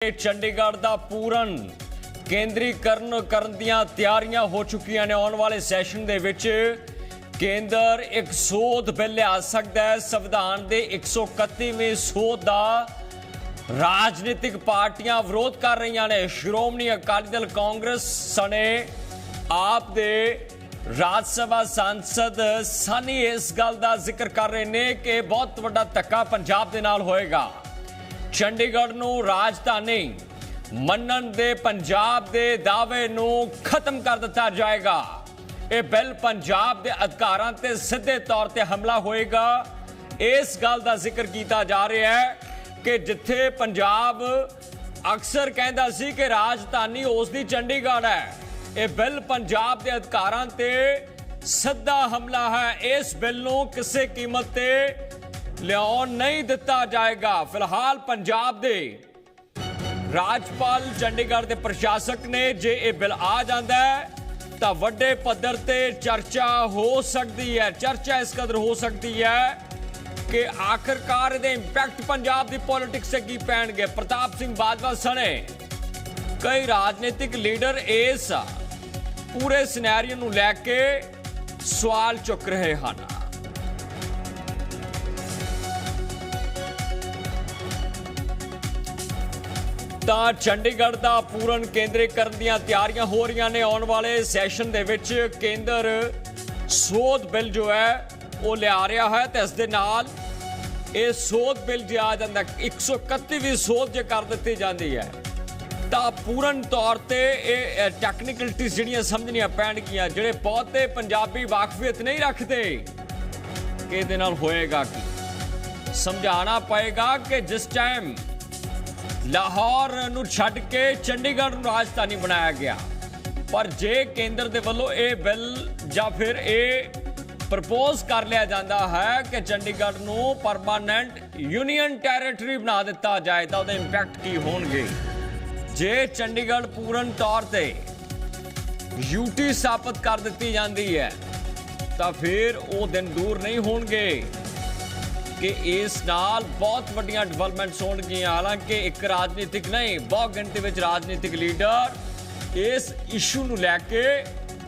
ਚੰਡੀਗੜ੍ਹ ਦਾ ਪੂਰਨ ਕੇਂਦਰੀਕਰਨ ਕਰਨ ਦੀਆਂ ਤਿਆਰੀਆਂ ਹੋ ਚੁੱਕੀਆਂ ਨੇ। ਆਉਣ ਵਾਲੇ ਸੈਸ਼ਨ ਦੇ ਵਿੱਚ ਕੇਂਦਰ ਇੱਕ ਸੋਧ ਬਿੱਲ ਲਿਆ ਸਕਦਾ ਹੈ। ਸੰਵਿਧਾਨ ਦੇ 131ਵੇਂ ਸੋਧ ਦਾ ਰਾਜਨੀਤਿਕ ਪਾਰਟੀਆਂ ਵਿਰੋਧ ਕਰ ਰਹੀਆਂ ਨੇ। ਸ਼੍ਰੋਮਣੀ ਅਕਾਲੀ ਦਲ ਕਾਂਗਰਸ ਸਣੇ ਆਪ ਦੇ ਰਾਜ ਸਭਾ ਸੰਸਦ ਸਾਨੀ ਇਸ ਗੱਲ ਦਾ ਜ਼ਿਕਰ ਕਰ ਰਹੇ ਨੇ ਕਿ ਬਹੁਤ ਵੱਡਾ ਧੱਕਾ ਪੰਜਾਬ ਦੇ ਨਾਲ ਹੋਏਗਾ। ਚੰਡੀਗੜ੍ਹ ਨੂੰ ਰਾਜਧਾਨੀ ਮੰਨਣ ਦੇ ਪੰਜਾਬ ਦੇ ਦਾਅਵੇ ਨੂੰ ਖਤਮ ਕਰ ਦਿੱਤਾ ਜਾਏਗਾ। ਇਹ ਬਿੱਲ ਪੰਜਾਬ ਦੇ ਅਧਿਕਾਰਾਂ ਤੇ ਸਿੱਧੇ ਤੌਰ ਤੇ ਹਮਲਾ ਹੋਏਗਾ। ਇਸ ਗੱਲ ਦਾ ਜ਼ਿਕਰ ਕੀਤਾ ਜਾ ਰਿਹਾ ਹੈ ਕਿ ਜਿੱਥੇ ਪੰਜਾਬ ਅਕਸਰ ਕਹਿੰਦਾ ਸੀ ਕਿ ਰਾਜਧਾਨੀ ਉਸ ਦੀ ਚੰਡੀਗੜ੍ਹ ਹੈ, ਇਹ ਬਿੱਲ ਪੰਜਾਬ ਦੇ ਅਧਿਕਾਰਾਂ ਤੇ ਸਿੱਧਾ ਹਮਲਾ ਹੈ। ਇਸ ਬਿੱਲ ਨੂੰ ਕਿਸੇ ਕੀਮਤ ਤੇ ਲਿਆਉਣ ਨਹੀਂ ਦਿੱਤਾ ਜਾਏਗਾ। ਫਿਲਹਾਲ ਪੰਜਾਬ ਦੇ ਰਾਜਪਾਲ ਚੰਡੀਗੜ੍ਹ ਦੇ ਪ੍ਰਸ਼ਾਸਕ ਨੇ ਜੇ ਇਹ ਬਿੱਲ ਆ ਜਾਂਦਾ ਹੈ, ਤਾਂ ਵੱਡੇ ਪੱਧਰ ਤੇ ਚਰਚਾ ਹੋ ਸਕਦੀ ਹੈ। ਚਰਚਾ ਇਸ ਕਦਰ ਹੋ ਸਕਦੀ ਹੈ ਕਿ ਆਖਰਕਾਰ ਇਹਦੇ ਇੰਪੈਕਟ ਪੰਜਾਬ ਦੀ ਪੋਲਿਟਿਕਸ ਤੇ ਕੀ ਪੈਣਗੇ? ਪ੍ਰਤਾਪ ਸਿੰਘ ਬਾਜਵਾ ਸਣੇ ਕਈ ਰਾਜਨੀਤਿਕ ਲੀਡਰ ਇਸ ਪੂਰੇ ਸਿਨੈਰੀਓ ਨੂੰ ਲੈ ਕੇ ਸਵਾਲ ਚੁੱਕ ਰਹੇ ਹਨ। ਤਾਂ ਚੰਡੀਗੜ੍ਹ ਦਾ ਪੂਰਨ ਕੇਂਦਰੀਕਰਨ ਦੀਆਂ ਤਿਆਰੀਆਂ ਹੋ ਰਹੀਆਂ ਨੇ। ਆਉਣ ਵਾਲੇ ਸੈਸ਼ਨ ਦੇ ਵਿੱਚ ਕੇਂਦਰ ਸੋਧ ਬਿੱਲ ਜੋ ਹੈ, ਉਹ ਲਿਆ ਰਿਹਾ ਹੈ ਤੇ ਇਸ ਦੇ ਨਾਲ ਇਹ ਸੋਧ ਬਿੱਲ ਜੇ ਆ ਜਾਂਦਾ 131ਵੀਂ ਸੋਧ ਜੇ ਕਰ ਦਿੱਤੀ ਜਾਂਦੀ ਹੈ, ਤਾਂ ਪੂਰਨ ਤੌਰ ਤੇ ਇਹ ਟੈਕਨੀਕਲਿਟੀਜ਼ ਜਿਹੜੀਆਂ ਸਮਝਣੀਆਂ ਪੈਣਗੀਆਂ, ਜਿਹੜੇ ਬਹੁਤੇ ਪੰਜਾਬੀ ਵਾਕਫੀਅਤ ਨਹੀਂ ਰੱਖਦੇ ਕਿ ਇਹਦੇ ਨਾਲ ਹੋਏਗਾ ਕੀ? ਸਮਝਾਉਣਾ ਪਏਗਾ ਕਿ ਜਿਸ ਟਾਈਮ ਲਾਹੌਰ ਨੂੰ ਛੱਡ ਕੇ ਚੰਡੀਗੜ੍ਹ ਨੂੰ ਰਾਜਧਾਨੀ ਬਣਾਇਆ ਗਿਆ। ਪਰ ਜੇ ਕੇਂਦਰ ਦੇ ਵੱਲੋਂ ਇਹ ਬਿੱਲ ਜਾਂ ਫਿਰ ਇਹ ਪ੍ਰਪੋਜ਼ ਕਰ ਲਿਆ ਜਾਂਦਾ ਹੈ ਕਿ ਚੰਡੀਗੜ੍ਹ ਨੂੰ ਪਰਮਾਨੈਂਟ ਯੂਨੀਅਨ ਟੈਰੀਟਰੀ ਬਣਾ ਦਿੱਤਾ ਜਾਏ, ਤਾਂ ਉਹਦੇ ਇੰਪੈਕਟ ਕੀ ਹੋਣਗੇ? ਜੇ ਚੰਡੀਗੜ੍ਹ ਪੂਰਨ ਤੌਰ ਤੇ ਯੂਟੀ ਸਥਾਪਿਤ ਕਰ ਦਿੱਤੀ ਜਾਂਦੀ ਹੈ, ਤਾਂ ਫਿਰ ਉਹ ਦਿਨ ਦੂਰ ਨਹੀਂ ਹੋਣਗੇ। ਕਿ ਇਸ ਨਾਲ ਬਹੁਤ ਵੱਡੀਆਂ ਡਿਵੈਲਪਮੈਂਟਸ ਹੋਣਗੀਆਂ। ਹਾਲਾਂਕਿ ਇੱਕ ਰਾਜਨੀਤਿਕ ਨਹੀਂ, ਬਹੁ ਗਿਣਤੀ ਵਿੱਚ ਰਾਜਨੀਤਿਕ ਲੀਡਰ ਇਸ ਇਸ਼ੂ ਨੂੰ ਲੈ ਕੇ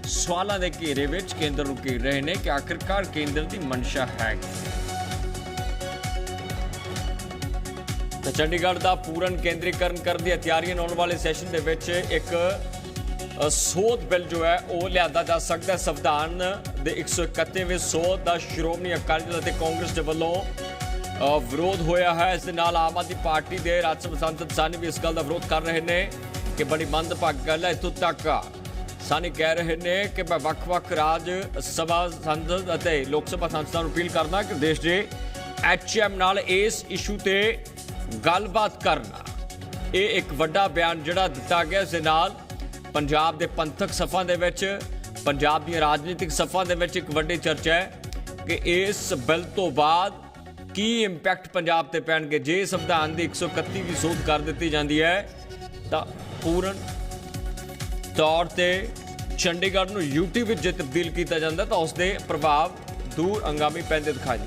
ਸਵਾਲਾਂ ਦੇ ਘੇਰੇ ਵਿੱਚ ਕੇਂਦਰ ਨੂੰ ਘੇਰ ਰਹੇ ਨੇ ਕਿ ਆਖਿਰਕਾਰ ਕੇਂਦਰ ਦੀ ਮਨਸ਼ਾ ਹੈ ਤਾਂ ਚੰਡੀਗੜ੍ਹ ਦਾ ਪੂਰਨ ਕੇਂਦਰੀਕਰਨ ਕਰਨ ਦੀਆਂ ਤਿਆਰੀਆਂ ਆਉਣ ਵਾਲੇ ਸੈਸ਼ਨ ਦੇ ਵਿੱਚ ਇੱਕ ਸੋਧ ਬਿੱਲ ਜੋ ਹੈ, ਉਹ ਲਿਆਦਾ ਜਾ ਸਕਦਾ ਹੈ। ਸੰਵਿਧਾਨ ਦੇ 131ਵੇਂ ਸੋਧ ਦਾ ਸ਼੍ਰੋਮਣੀ ਅਕਾਲੀ ਦਲ ਅਤੇ ਕਾਂਗਰਸ ਦੇ ਵੱਲੋਂ ਵਿਰੋਧ ਹੋਇਆ ਹੈ। ਇਸ ਦੇ ਨਾਲ ਆਮ ਆਦਮੀ ਪਾਰਟੀ ਦੇ ਰਾਜ ਸਭਾ ਸੰਸਦ ਸਾਨੀ ਵੀ ਇਸ ਗੱਲ ਦਾ ਵਿਰੋਧ ਕਰ ਰਹੇ ਨੇ ਕਿ ਬੜੀ ਮੰਦਭਾਗ ਗੱਲ ਹੈ। ਇਤੋਂ ਤੱਕ ਸਾਨੀ ਕਹਿ ਰਹੇ ਨੇ ਕਿ ਮੈਂ ਵੱਖ-ਵੱਖ ਰਾਜ ਸਭਾ ਸੰਸਦ ਅਤੇ ਲੋਕ ਸਭਾ ਸੰਸਦਾਂ ਨੂੰ ਅਪੀਲ ਕਰਦਾ ਕਿ ਦੇਸ਼ ਦੇ ਐਚਐਮ ਨਾਲ ਇਸ ਇਸ਼ੂ ਤੇ ਗੱਲਬਾਤ ਕਰਨਾ। ਇਹ ਇੱਕ ਵੱਡਾ ਬਿਆਨ ਜਿਹੜਾ ਦਿੱਤਾ ਗਿਆ। ਇਸ ਦੇ ਨਾਲ ਪੰਜਾਬ ਦੇ ਪੰਥਕ ਸਫ਼ਾਂ ਦੇ ਵਿੱਚ, ਪੰਜਾਬ ਦੀਆਂ ਰਾਜਨੀਤਿਕ ਸਫ਼ਾਂ ਦੇ ਵਿੱਚ ਇੱਕ ਵੱਡੀ ਚਰਚਾ ਹੈ ਕਿ ਇਸ ਬਿੱਲ ਤੋਂ ਬਾਅਦ ਕੀ ਇੰਪੈਕਟ ਪੰਜਾਬ ਤੇ ਪੈਣਗੇ? ਜੇ ਸੰਵਿਧਾਨ ਦੀ 131 ਦੀ ਸੋਧ ਕਰ ਦਿੱਤੀ ਜਾਂਦੀ ਹੈ, ਤਾਂ ਪੂਰਨ ਤੌਰ ਤੇ ਚੰਡੀਗੜ੍ਹ ਨੂੰ ਯੂਟੀ ਵਿੱਚ ਜੇ ਤਬਦੀਲ ਕੀਤਾ ਜਾਂਦਾ, ਤਾਂ ਉਸ ਦੇ ਪ੍ਰਭਾਵ ਦੂਰ ਅੰਗਾਮੀ ਪੈਂਦੇ ਦਿਖਾਈ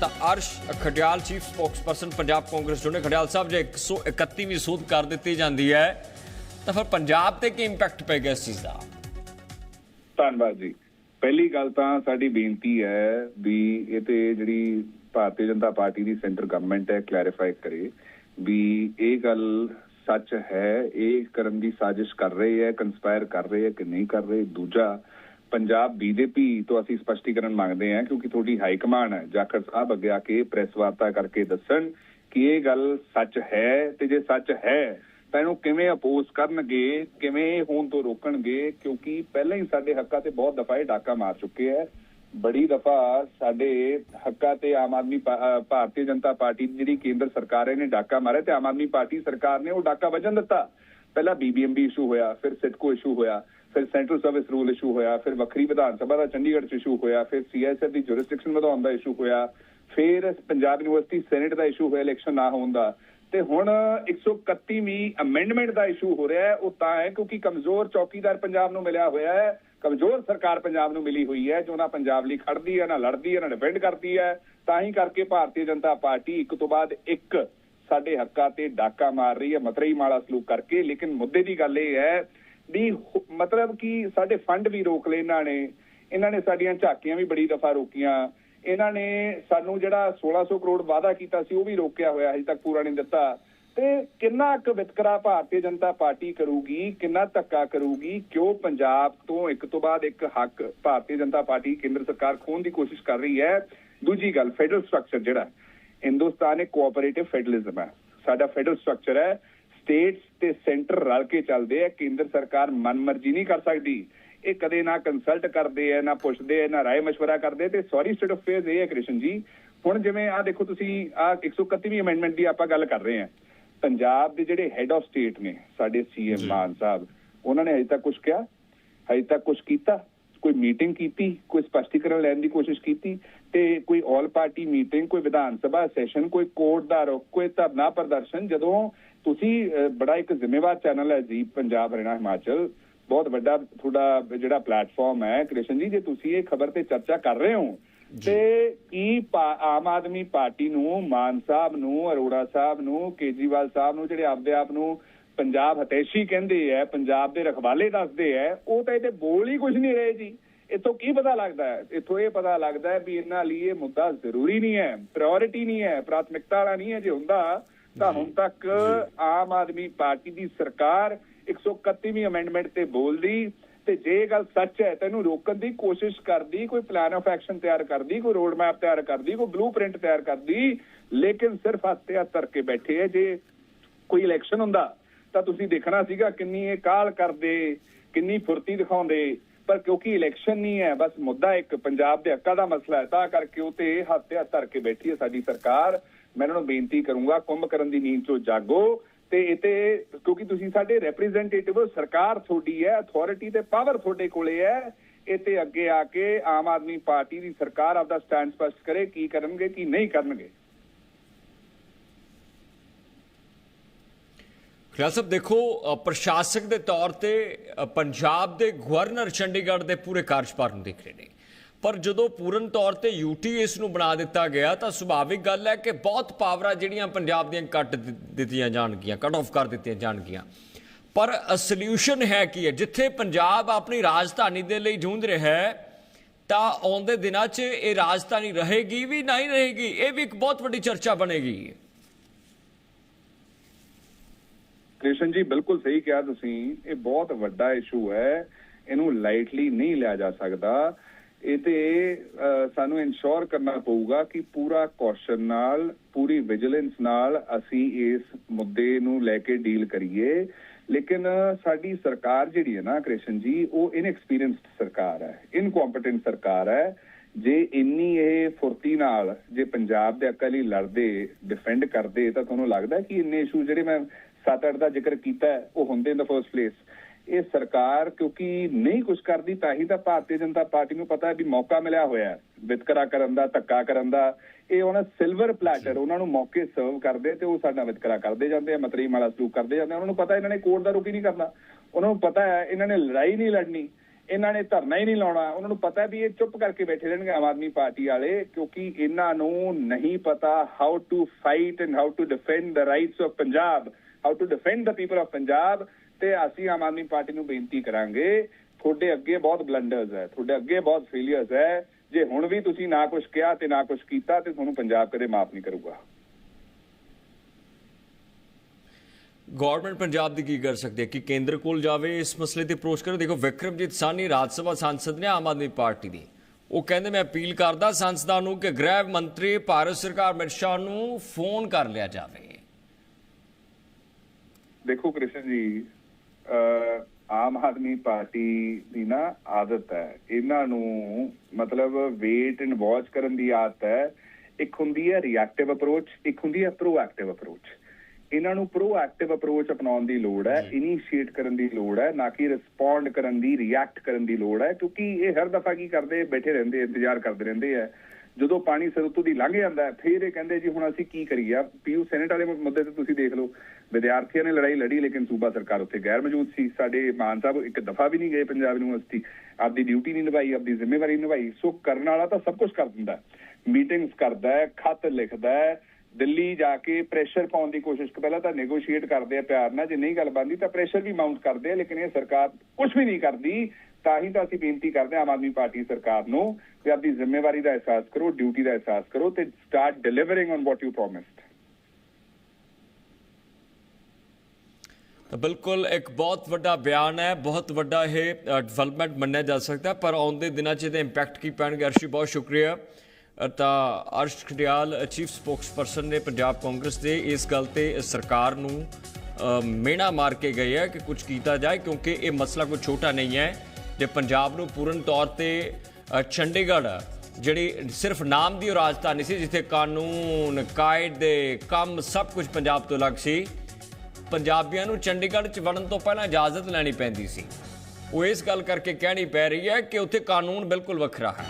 ਤਾਂ ਅਰਸ਼ ਖਡਿਆਲ ਚੀਫ ਸਪੋਕਸਪਰਸਨ ਪੰਜਾਬ ਕਾਂਗਰਸ ਜੁੜੇ। ਖਡਿਆਲ ਸਾਹਿਬ, ਜੇ 131ਵੀਂ ਸੋਧ ਕਰ ਦਿੱਤੀ ਜਾਂਦੀ ਹੈ ਤਾਂ ਫਿਰ ਪੰਜਾਬ ਤੇ ਕੀ ਇੰਪੈਕਟ ਪਏਗਾ ਇਸ ਚੀਜ਼ ਦਾ? ਧੰਨਵਾਦ ਜੀ। ਪਹਿਲੀ ਗੱਲ ਤਾਂ ਸਾਡੀ ਬੇਨਤੀ ਹੈ ਵੀ ਇਹ ਤੇ ਜਿਹੜੀ ਭਾਰਤੀ ਜਨਤਾ ਪਾਰਟੀ ਦੀ ਸੈਂਟਰ ਗਵਰਨਮੈਂਟ ਹੈ ਕਲੈਰੀਫਾਈ ਕਰੇ ਵੀ ਇਹ ਗੱਲ ਸੱਚ ਹੈ, ਇਹ ਕਰਨ ਦੀ ਸਾਜ਼ਿਸ਼ ਕਰ ਰਹੇ ਹੈ ਕੰਸਪਾਇਰ ਕਰ ਰਹੇ ਹੈ ਕਿ ਨਹੀਂ ਕਰ ਰਹੇ। ਦੂਜਾ, ਪੰਜਾਬ ਬੀਜੇਪੀ ਤੋਂ ਅਸੀਂ ਸਪਸ਼ਟੀਕਰਨ ਮੰਗਦੇ ਹਾਂ ਕਿਉਂਕਿ ਤੁਹਾਡੀ ਹਾਈ ਕਮਾਂਡ ਹੈ। ਜਾਖੜ ਸਾਹਿਬ ਅੱਗੇ ਆ ਕੇ ਪ੍ਰੈਸ ਵਾਰਤਾ ਕਰਕੇ ਦੱਸਣ ਕਿ ਇਹ ਗੱਲ ਸੱਚ ਹੈ ਤੇ ਜੇ ਸੱਚ ਹੈ ਤਾਂ ਇਹਨੂੰ ਕਿਵੇਂ ਅਪੋਜ਼ ਕਰਨਗੇ, ਕਿਵੇਂ ਹੋਣ ਤੋਂ ਰੋਕਣਗੇ, ਕਿਉਂਕਿ ਪਹਿਲਾਂ ਹੀ ਸਾਡੇ ਹੱਕਾਂ ਤੇ ਬਹੁਤ ਦਫਾ ਇਹ ਡਾਕਾ ਮਾਰ ਚੁੱਕੇ ਹੈ ਬੜੀ ਦਫਾ ਸਾਡੇ ਹੱਕਾਂ ਤੇ ਆਮ ਆਦਮੀ ਭਾਰਤੀ ਜਨਤਾ ਪਾਰਟੀ ਦੀ ਜਿਹੜੀ ਕੇਂਦਰ ਸਰਕਾਰ ਹੈ ਨੇ ਡਾਕਾ ਮਾਰਿਆ ਤੇ ਆਮ ਆਦਮੀ ਪਾਰਟੀ ਸਰਕਾਰ ਨੇ ਉਹ ਡਾਕਾ ਵਜਨ ਦਿੱਤਾ। ਪਹਿਲਾਂ ਬੀਬੀਐਮਬੀ ਇਸ਼ੂ ਹੋਇਆ, ਫਿਰ ਸਿਟਕੋ ਇਸ਼ੂ ਹੋਇਆ, ਫਿਰ ਸੈਂਟਰਲ ਸਰਵਿਸ ਰੂਲ ਇਸ਼ੂ ਹੋਇਆ, ਫਿਰ ਵੱਖਰੀ ਵਿਧਾਨ ਸਭਾ ਦਾ ਚੰਡੀਗੜ੍ਹ ਚ ਇਸ਼ੂ ਹੋਇਆ, ਫਿਰ ਸੀਐਸਐਫ ਦੀ ਜੁਰਿਸਡਿਕਸ਼ਨ ਵਧਾਉਣ ਦਾ ਇਸ਼ੂ ਹੋਇਆ, ਫਿਰ ਪੰਜਾਬ ਯੂਨੀਵਰਸਿਟੀ ਸੈਨੇਟ ਦਾ ਇਸ਼ੂ ਹੋਇਆ, ਇਲੈਕਸ਼ਨ ਨਾ ਹੋਣ ਦਾ। ਤੇ ਹੁਣ 131ਵੀਂ ਅਮੈਂਡਮੈਂਟ ਦਾ ਇਸ਼ੂ ਹੋ ਰਿਹਾ ਹੈ। ਉਹ ਤਾਂ ਹੈ ਕਿਉਂਕਿ ਕਮਜ਼ੋਰ ਚੌਕੀਦਾਰ ਪੰਜਾਬ ਨੂੰ ਮਿਲਿਆ ਹੋਇਆ ਹੈ। ਕਮਜ਼ੋਰ ਸਰਕਾਰ ਪੰਜਾਬ ਨੂੰ ਮਿਲੀ ਹੋਈ ਹੈ, ਜੋ ਨਾ ਪੰਜਾਬ ਲਈ ਖੜਦੀ ਹੈ, ਨਾ ਲੜਦੀ ਹੈ, ਨਾ ਡਿਪੈਂਡ ਕਰਦੀ ਹੈ। ਤਾਂ ਹੀ ਕਰਕੇ ਭਾਰਤੀ ਜਨਤਾ ਪਾਰਟੀ ਇੱਕ ਤੋਂ ਬਾਅਦ ਇੱਕ ਸਾਡੇ ਹੱਕਾਂ ਤੇ ਡਾਕਾ ਮਾਰ ਰਹੀ ਹੈ, ਮਤਰਈ ਮਾਲਾ ਸਲੂਕ ਕਰਕੇ। ਲੇਕਿਨ ਮੁੱਦੇ ਦੀ ਗੱਲ ਇਹ ਹੈ ਵੀ ਮਤਲਬ ਕਿ ਸਾਡੇ ਫੰਡ ਵੀ ਰੋਕ ਲਏ ਇਹਨਾਂ ਨੇ। ਇਹਨਾਂ ਨੇ ਸਾਡੀਆਂ ਝਾਕੀਆਂ ਵੀ ਬੜੀ ਦਫਾ ਰੋਕੀਆਂ। ਇਹਨਾਂ ਨੇ ਸਾਨੂੰ ਜਿਹੜਾ 1600 ਕਰੋੜ ਵਾਅਦਾ ਕੀਤਾ ਸੀ, ਉਹ ਵੀ ਰੋਕਿਆ ਹੋਇਆ ਹਜੇ ਤੱਕ ਪੂਰਾ ਨਹੀਂ ਦਿੱਤਾ। ਤੇ ਕਿੰਨਾ ਕੁ ਵਿਤਕਰਾ ਭਾਰਤੀ ਜਨਤਾ ਪਾਰਟੀ ਕਰੂਗੀ, ਕਿੰਨਾ ਧੱਕਾ ਕਰੂਗੀ, ਕਿਉਂ ਪੰਜਾਬ ਤੋਂ ਇੱਕ ਤੋਂ ਬਾਅਦ ਇੱਕ ਹੱਕ ਭਾਰਤੀ ਜਨਤਾ ਪਾਰਟੀ ਕੇਂਦਰ ਸਰਕਾਰ ਖੋਣ ਦੀ ਕੋਸ਼ਿਸ਼ ਕਰ ਰਹੀ ਹੈ? ਦੂਜੀ ਗੱਲ ਫੈਡਰਲ ਸਟਰਕਚਰ ਜਿਹੜਾ ਹਿੰਦੁਸਤਾਨ ਇੱਕ ਕੋਆਪਰੇਟਿਵ ਫੈਡਰਲਿਜ਼ਮ ਹੈ। ਸਾਡਾ ਫੈਡਰਲ ਸਟਰਕਚਰ ਹੈ ਸਟੇਟਸ ਤੇ ਸੈਂਟਰ ਰਲ ਕੇ ਚੱਲਦੇ ਆ, ਕੇਂਦਰ ਸਰਕਾਰ ਮਨਮਰਜ਼ੀ ਨਹੀਂ ਕਰ ਸਕਦੀ। ਇਹ ਕਦੇ ਨਾ ਕੰਸਲਟ ਕਰਦੇ ਆ ਨਾ ਪੁੱਛਦੇ ਆ ਨਾ ਰਾਏ ਮਸ਼ਵਰਾ ਕਰਦੇ ਤੇ ਸੌਰੀ ਸਟੇਟ ਆਫ ਅਫੇਅਰਸ ਇਹ ਹੈ ਕ੍ਰਿਸ਼ਨ ਜੀ। ਹੁਣ ਜਿਵੇਂ ਆ ਦੇਖੋ ਤੁਸੀਂ ਆ 131ਵੀਂ ਅਮੈਂਡਮੈਂਟ ਦੀ ਆਪਾਂ ਗੱਲ ਕਰ ਰਹੇ ਹਾਂ ਪੰਜਾਬ ਦੇ ਜਿਹੜੇ ਹੈੱਡ ਆਫ ਸਟੇਟ ਨੇ ਸਾਡੇ ਸੀਐਮ ਮਾਨ ਸਾਹਿਬ ਉਹਨਾਂ ਨੇ ਅਜੇ ਤੱਕ ਕੁਝ ਕਿਹਾ? ਹਜੇ ਤੱਕ ਕੁਝ ਕੀਤਾ? ਕੋਈ ਮੀਟਿੰਗ ਕੀਤੀ? ਕੋਈ ਸਪਸ਼ਟੀਕਰਨ ਲੈਣ ਦੀ ਕੋਸ਼ਿਸ਼ ਕੀਤੀ? ਤੇ ਕੋਈ ਆਲ ਪਾਰਟੀ ਮੀਟਿੰਗ ਕੋਈ ਵਿਧਾਨ ਸਭਾ ਸੈਸ਼ਨ ਕੋਈ ਕੋਰਟ ਦਾ ਰੁਖ ਕੋਈ ਧਰਨਾ ਪ੍ਰਦਰਸ਼ਨ ਜਦੋਂ ਤੁਸੀਂ ਬੜਾ ਇੱਕ ਜ਼ਿੰਮੇਵਾਰ ਚੈਨਲ ਹੈ ਜੀ ਪੰਜਾਬ ਹਰਿਆਣਾ ਹਿਮਾਚਲ ਬਹੁਤ ਵੱਡਾ ਤੁਹਾਡਾ ਜਿਹੜਾ ਪਲੇਟਫਾਰਮ ਹੈ ਕ੍ਰਿਸ਼ਨ ਜੀ ਜੇ ਤੁਸੀਂ ਇਹ ਖਬਰ ਤੇ ਚਰਚਾ ਕਰ ਰਹੇ ਹੋ ਤੇ ਕੀ ਆਮ ਆਦਮੀ ਪਾਰਟੀ ਨੂੰ ਮਾਨ ਸਾਹਿਬ ਨੂੰ ਅਰੋੜਾ ਸਾਹਿਬ ਨੂੰ ਕੇਜਰੀਵਾਲ ਸਾਹਿਬ ਨੂੰ ਜਿਹੜੇ ਆਪਦੇ ਆਪ ਨੂੰ ਪੰਜਾਬ ਹਤੈਸ਼ੀ ਕਹਿੰਦੇ ਆ ਪੰਜਾਬ ਦੇ ਰਖਵਾਲੇ ਦੱਸਦੇ ਆ ਉਹ ਤਾਂ ਇਹਦੇ ਬੋਲ ਹੀ ਕੁਝ ਨਹੀਂ ਰਹੇ ਜੀ। ਇਥੋਂ ਕੀ ਪਤਾ ਲੱਗਦਾ ਹੈ? ਇਥੋਂ ਇਹ ਪਤਾ ਲੱਗਦਾ ਹੈ ਵੀ ਇਹਨਾਂ ਲਈ ਇਹ ਮੁੱਦਾ ਜ਼ਰੂਰੀ ਨਹੀਂ ਹੈ ਪ੍ਰਾਇੋਰਟੀ ਨਹੀਂ ਹੈ ਪ੍ਰਾਥਮਿਕਤਾ ਵਾਲਾ ਨਹੀਂ ਹੈ ਜੇ ਹੁੰਦਾ ਤਾਂ ਹੁਣ ਤੱਕ ਆਮ ਆਦਮੀ ਪਾਰਟੀ ਦੀ ਸਰਕਾਰ 131ਵੀਂ ਅਮੈਂਡਮੈਂਟ ਤੇ ਬੋਲਦੀ, ਤੇ ਜੇ ਇਹ ਗੱਲ ਸੱਚ ਹੈ ਤਾਂ ਇਹਨੂੰ ਰੋਕਣ ਦੀ ਕੋਸ਼ਿਸ਼ ਕਰਦੀ, ਕੋਈ ਪਲਾਨ ਆਫ ਐਕਸ਼ਨ ਤਿਆਰ ਕਰਦੀ, ਕੋਈ ਰੋਡ ਮੈਪ ਤਿਆਰ ਕਰਦੀ, ਕੋਈ ਬਲੂਪ੍ਰਿੰਟ ਤਿਆਰ ਕਰਦੀ, ਲੇਕਿਨ ਸਿਰਫ ਹੱਥੇ ਹੱਥ ਧਰ ਕੇ ਬੈਠੇ ਹੈ ਜੇ ਕੋਈ ਇਲੈਕਸ਼ਨ ਹੁੰਦਾ, ਤਾਂ ਤੁਸੀਂ ਦੇਖਣਾ ਸੀਗਾ ਕਿੰਨੀ ਇਹ ਕਾਲ ਕਰਦੇ, ਕਿੰਨੀ ਫੁਰਤੀ ਦਿਖਾਉਂਦੇ, ਪਰ ਕਿਉਂਕਿ ਇਲੈਕਸ਼ਨ ਨਹੀਂ ਹੈ, ਬਸ ਮੁੱਦਾ ਇੱਕ, ਪੰਜਾਬ ਦੇ ਹੱਕਾਂ ਦਾ ਮਸਲਾ ਹੈ, ਤਾਂ ਕਰਕੇ ਉਹ ਤੇ ਹੱਥ ਹੱਥ ਧਰ ਕੇ ਬੈਠੀ ਹੈ ਸਾਡੀ ਸਰਕਾਰ। ਮੈਂ ਇਹਨਾਂ ਨੂੰ ਬੇਨਤੀ ਕਰੂੰਗਾ, ਕੁੰਭ ਕਰਨ ਦੀ ਨੀਂਦ ਤੋਂ ਜਾਗੋ। ਤੇ ਇਹ ਕਿਉਂਕਿ ਤੁਸੀਂ ਸਾਡੇ ਰਿਪਰੈਜ਼ੈਂਟੇਟਿਵ ਸਰਕਾਰ ਤੁਹਾਡੀ ਹੈ ਅਥਾਰਟੀ ਤੇ ਪਾਵਰ ਤੁਹਾਡੇ ਕੋਲੇ ਹੈ। ਇਹ ਤੇ ਅੱਗੇ ਆ ਕੇ ਆਮ ਆਦਮੀ ਪਾਰਟੀ ਦੀ ਸਰਕਾਰ ਆਪਦਾ ਸਟੈਂਡ ਸਪਸ਼ਟ ਕਰੇ, ਕੀ ਕਰਨਗੇ, ਕੀ ਨਹੀਂ ਕਰਨਗੇ। ਖਿਆਲ ਸਾਹਿਬ, ਦੇਖੋ ਪ੍ਰਸ਼ਾਸਕ ਦੇ ਤੌਰ ਤੇ ਪੰਜਾਬ ਦੇ ਗਵਰਨਰ ਚੰਡੀਗੜ੍ਹ ਦੇ ਪੂਰੇ ਕਾਰਜਭਾਰ ਨੂੰ ਦੇਖ ਰਹੇ ਨੇ। ਪਰ ਜਦੋਂ ਪੂਰਨ ਤੌਰ ਤੇ ਯੂਟੀ ਇਸ ਨੂੰ ਬਣਾ ਦਿੱਤਾ ਗਿਆ, ਤਾਂ ਸੁਭਾਵਿਕ ਗੱਲ ਹੈ ਕਿ ਬਹੁਤ ਪਾਵਰਾਂ ਜਿਹੜੀਆਂ ਪੰਜਾਬ ਦੀਆਂ ਕੱਟ ਦਿੱਤੀਆਂ ਜਾਣਗੀਆਂ ਕੱਟ ਆਫ ਕਰ ਦਿੱਤੀਆਂ ਜਾਣਗੀਆਂ। ਪਰ ਸੋਲੂਸ਼ਨ ਹੈ ਕੀ ਹੈ? ਜਿੱਥੇ ਪੰਜਾਬ ਆਪਣੀ ਰਾਜਧਾਨੀ ਦੇ ਲਈ ਜੂਝ ਰਿਹਾ ਹੈ, ਤਾਂ ਆਉਂਦੇ ਦਿਨਾਂ 'ਚ ਇਹ ਰਾਜਧਾਨੀ ਰਹੇਗੀ ਵੀ ਨਹੀਂ ਰਹੇਗੀ? ਇਹ ਵੀ ਇੱਕ ਬਹੁਤ ਵੱਡੀ ਚਰਚਾ ਬਣੇਗੀ। ਕ੍ਰਿਸ਼ਨ ਜੀ, ਬਿਲਕੁਲ ਸਹੀ ਕਿਹਾ ਤੁਸੀਂ। ਇਹ ਬਹੁਤ ਵੱਡਾ ਇਸ਼ੂ ਹੈ। ਇਹਨੂੰ ਲਾਈਟਲੀ ਨਹੀਂ ਲਿਆ ਜਾ ਸਕਦਾ। ਇਹ ਤੇ ਸਾਨੂੰ ਇਨਸ਼ੋਰ ਕਰਨਾ ਪਊਗਾ ਕਿ ਪੂਰਾ ਕੌਸ਼ਨ ਨਾਲ, ਪੂਰੀ ਵਿਜੀਲੈਂਸ ਨਾਲ ਅਸੀਂ ਇਸ ਮੁੱਦੇ ਨੂੰ ਲੈ ਕੇ ਡੀਲ ਕਰੀਏ। ਲੇਕਿਨ ਸਾਡੀ ਸਰਕਾਰ ਜਿਹੜੀ ਹੈ ਨਾ, ਕ੍ਰਿਸ਼ਨ ਜੀ, ਉਹ ਇਨਐਕਸਪੀਰੀਅੰਸਡ ਸਰਕਾਰ ਹੈ ਇਨਕੰਪੀਟੈਂਟ ਸਰਕਾਰ ਹੈ। ਜੇ ਇੰਨੀ ਇਹ ਫੁਰਤੀ ਨਾਲ ਜੇ ਪੰਜਾਬ ਦੇ ਹੱਕਾਂ ਲਈ ਲੜਦੇ ਡਿਫੈਂਡ ਕਰਦੇ, ਤਾਂ ਤੁਹਾਨੂੰ ਲੱਗਦਾ ਕਿ ਇੰਨੇ ਇਸ਼ੂ ਜਿਹੜੇ ਮੈਂ ਸੱਤ ਅੱਠ ਦਾ ਜ਼ਿਕਰ ਕੀਤਾ, ਉਹ ਹੁੰਦੇ ਇਨ ਦਾ ਫਰਸਟ ਪਲੇਸ ਇਹ ਸਰਕਾਰ ਕਿਉਂਕਿ ਨਹੀਂ ਕੁਝ ਕਰਦੀ, ਤਾਂ ਹੀ ਤਾਂ ਭਾਰਤੀ ਜਨਤਾ ਪਾਰਟੀ ਨੂੰ ਪਤਾ ਹੈ ਵੀ ਮੌਕਾ ਮਿਲਿਆ ਹੋਇਆ ਹੈ। ਵਿਤਕਰਾ ਕਰਨ ਦਾ, ਧੱਕਾ ਕਰਨ ਦਾ, ਇਹ ਉਹਨਾਂ ਸਿਲਵਰ ਪਲੈਟਰ ਉਹਨਾਂ ਨੂੰ ਮੌਕੇ ਸਰਵ ਕਰਦੇ ਤੇ ਉਹ ਸਾਡਾ ਵਿਤਕਰਾ ਕਰਦੇ ਜਾਂਦੇ ਆ ਮਤਰੀ ਮਾਲਾ ਸਲੂਕ ਕਰਦੇ ਜਾਂਦੇ ਉਹਨਾਂ ਨੂੰ ਪਤਾ ਇਹਨਾਂ ਨੇ ਕੋਰਟ ਦਾ ਰੁਕ ਨਹੀਂ ਕਰਨਾ। ਉਹਨਾਂ ਨੂੰ ਪਤਾ ਹੈ ਇਹਨਾਂ ਨੇ ਲੜਾਈ ਨਹੀਂ ਲੜਨੀ, ਇਹਨਾਂ ਨੇ ਧਰਨਾ ਹੀ ਨਹੀਂ ਲਾਉਣਾ। ਉਹਨਾਂ ਨੂੰ ਪਤਾ ਵੀ ਇਹ ਚੁੱਪ ਕਰਕੇ ਬੈਠੇ ਰਹਿਣਗੇ ਆਮ ਆਦਮੀ ਪਾਰਟੀ ਵਾਲੇ, ਕਿਉਂਕਿ ਇਹਨਾਂ ਨੂੰ ਨਹੀਂ ਪਤਾ how to fight and how to defend the rights of Punjab how to defend the people of Punjab ਤੇ ਅਸੀਂ ਆਮ ਆਦਮੀ ਪਾਰਟੀ ਨੂੰ ਬੇਨਤੀ ਕਰਾਂਗੇ ਤੁਹਾਡੇ ਅੱਗੇ ਬਹੁਤ ਬਲੰਡਰਸ ਹੈ ਤੁਹਾਡੇ ਅੱਗੇ ਬਹੁਤ ਫੇਲਿਅਰਸ ਹੈ। ਜੇ ਹੁਣ ਵੀ ਤੁਸੀਂ ਨਾ ਕੁਝ ਕਿਹਾ ਤੇ ਨਾ ਕੁਝ ਕੀਤਾ ਤੇ ਤੁਹਾਨੂੰ ਪੰਜਾਬ ਕਦੇ ਮਾਫ ਨਹੀਂ ਕਰੂਗਾ। ਗਵਰਨਮੈਂਟ ਪੰਜਾਬ ਦੀ ਕੀ ਕਰ ਸਕਦੀ ਹੈ? ਕਿ ਕੇਂਦਰ ਕੋਲ ਜਾਵੇ ਇਸ ਮਸਲੇ ਤੇ ਅਪਰੋਚ ਕਰੇ ਦੇਖੋ ਵਿਕਰਮਜੀਤ ਸਾਨੀ ਰਾਜ ਸਭਾ ਸੰਸਦ ਨੇ ਆਮ ਆਦਮੀ ਪਾਰਟੀ ਦੀ। ਉਹ ਕਹਿੰਦੇ ਮੈਂ ਅਪੀਲ ਕਰਦਾ ਸੰਸਦਾਂ ਨੂੰ ਕਿ ਗ੍ਰਹਿ ਮੰਤਰੀ ਭਾਰਤ ਸਰਕਾਰ ਅਮਿਤ ਸ਼ਾਹ ਨੂੰ ਫੋਨ ਕਰ ਲਿਆ ਜਾਵੇ। ਦੇਖੋ ਕ੍ਰਿਸ਼ਨ ਜੀ ਆਮ ਆਦਮੀ ਪਾਰਟੀ ਦੀ ਨਾ ਆਦਤ ਹੈ। ਇਹਨਾਂ ਨੂੰ ਮਤਲਬ ਵੇਟ ਐਂਡ ਵਾਚ ਕਰਨ ਦੀ ਆਦਤ ਹੈ। ਇੱਕ ਹੁੰਦੀ ਹੈ ਰਿਐਕਟਿਵ ਅਪਰੋਚ ਇੱਕ ਹੁੰਦੀ ਹੈ ਪ੍ਰੋਐਕਟਿਵ ਅਪਰੋਚ ਇਹਨਾਂ ਨੂੰ ਪ੍ਰੋਐਕਟਿਵ ਅਪਰੋਚ ਅਪਣਾਉਣ ਦੀ ਲੋੜ ਹੈ ਇਨੀਸ਼ੀਏਟ ਕਰਨ ਦੀ ਲੋੜ ਹੈ ਨਾ ਕਿ ਰਿਸਪੌਂਡ ਕਰਨ ਦੀ ਰਿਐਕਟ ਕਰਨ ਦੀ ਲੋੜ ਹੈ ਕਿਉਂਕਿ ਇਹ ਹਰ ਦਫਾ ਕੀ ਕਰਦੇ ਬੈਠੇ ਰਹਿੰਦੇ ਇੰਤਜ਼ਾਰ ਕਰਦੇ ਰਹਿੰਦੇ ਆ ਜਦੋਂ ਪਾਣੀ ਸਿਰ ਉੱਤੋਂ ਦੀ ਲੰਘ ਜਾਂਦਾ ਫਿਰ ਇਹ ਕਹਿੰਦੇ ਜੀ ਹੁਣ ਅਸੀਂ ਕੀ ਕਰੀਏ? ਪੀਯੂ ਸੈਨੇਟ ਵਾਲੇ ਮੁੱਦੇ ਤੇ ਤੁਸੀਂ ਦੇਖ ਲਓ। ਵਿਦਿਆਰਥੀਆਂ ਨੇ ਲੜਾਈ ਲੜੀ, ਲੇਕਿਨ ਸੂਬਾ ਸਰਕਾਰ ਉੱਥੇ ਗੈਰ ਮੌਜੂਦ ਸੀ। ਸਾਡੇ ਮਾਨ ਸਾਹਿਬ ਇੱਕ ਦਫਾ ਵੀ ਨਹੀਂ ਗਏ ਪੰਜਾਬ ਯੂਨੀਵਰਸਿਟੀ। ਆਪਦੀ ਡਿਊਟੀ ਨਹੀਂ ਨਿਭਾਈ, ਆਪਦੀ ਜ਼ਿੰਮੇਵਾਰੀ ਨਿਭਾਈ। ਸੋ ਕਰਨ ਵਾਲਾ ਤਾਂ ਸਭ ਕੁਝ ਕਰ ਦਿੰਦਾ ਮੀਟਿੰਗਸ ਕਰਦਾ ਹੈ, ਖੱਤ ਲਿਖਦਾ ਹੈ। ਦਿੱਲੀ ਜਾ ਕੇ ਪ੍ਰੈਸ਼ਰ ਪਾਉਣ ਦੀ ਕੋਸ਼ਿਸ਼ ਪਹਿਲਾਂ ਤਾਂ ਨੈਗੋਸ਼ੀਏਟ ਕਰਦੇ ਆ, ਪਿਆਰ ਨਾਲ। ਜੇ ਨਹੀਂ ਗੱਲ ਬਣਦੀ ਤਾਂ ਪ੍ਰੈਸ਼ਰ ਵੀ ਮਾਊਂਟ ਕਰਦੇ ਆ, ਲੇਕਿਨ ਇਹ ਸਰਕਾਰ ਕੁਝ ਵੀ ਨਹੀਂ ਕਰਦੀ। ਤਾਂ ਹੀ ਤਾਂ ਅਸੀਂ ਬੇਨਤੀ ਕਰਦੇ ਹਾਂ ਆਮ ਆਦਮੀ ਪਾਰਟੀ ਸਰਕਾਰ ਨੂੰ ਕਿ ਆਪਣੀ ਜ਼ਿੰਮੇਵਾਰੀ ਦਾ ਅਹਿਸਾਸ ਕਰੋ ਡਿਊਟੀ ਦਾ ਅਹਿਸਾਸ ਕਰੋ ਤੇ start delivering on what you promised ਬਿਲਕੁਲ ਇੱਕ ਬਹੁਤ ਵੱਡਾ ਬਿਆਨ ਹੈ, ਬਹੁਤ ਵੱਡਾ ਇਹ ਡਿਵੈਲਪਮੈਂਟ ਮੰਨਿਆ ਜਾ ਸਕਦਾ ਪਰ ਆਉਂਦੇ ਦਿਨਾਂ 'ਚ ਇਹਦੇ ਇੰਪੈਕਟ ਕੀ ਪੈਣਗੇ? ਅਰਸ਼ੀ ਬਹੁਤ ਸ਼ੁਕਰੀਆ। ਤਾਂ ਅਰਸ਼ ਖਡਿਆਲ ਚੀਫ ਸਪੋਕਸਪਰਸਨ ਨੇ ਪੰਜਾਬ ਕਾਂਗਰਸ ਦੇ ਇਸ ਗੱਲ ਤੇ ਸਰਕਾਰ ਨੂੰ ਮੇਣਾ ਮਾਰ ਕੇ ਗਏ ਹੈ ਕਿ ਕੁਝ ਕੀਤਾ ਜਾਏ, ਕਿਉਂਕਿ ਇਹ ਮਸਲਾ ਕੋਈ ਛੋਟਾ ਨਹੀਂ ਹੈ। ਜੇ ਪੰਜਾਬ ਨੂੰ ਪੂਰਨ ਤੌਰ ਤੇ ਚੰਡੀਗੜ੍ਹ, ਜਿਹੜੀ ਸਿਰਫ ਨਾਮ ਦੀ ਉਹ ਰਾਜਧਾਨੀ ਸੀ, ਜਿੱਥੇ ਕਾਨੂੰਨ, ਕਾਇਦੇ ਕੰਮ ਸਭ ਕੁਝ ਪੰਜਾਬ ਤੋਂ ਅਲੱਗ ਸੀ ਪੰਜਾਬੀਆਂ ਨੂੰ ਚੰਡੀਗੜ੍ਹ ਚ ਵੜਨ ਤੋਂ ਪਹਿਲਾਂ ਇਜਾਜ਼ਤ ਲੈਣੀ ਪੈਂਦੀ ਸੀ। ਉਹ ਇਸ ਗੱਲ ਕਰਕੇ ਕਹਿਣੀ ਪੈ ਰਹੀ ਹੈ ਕਿ ਉੱਥੇ ਕਾਨੂੰਨ ਬਿਲਕੁਲ ਵੱਖਰਾ ਹੈ।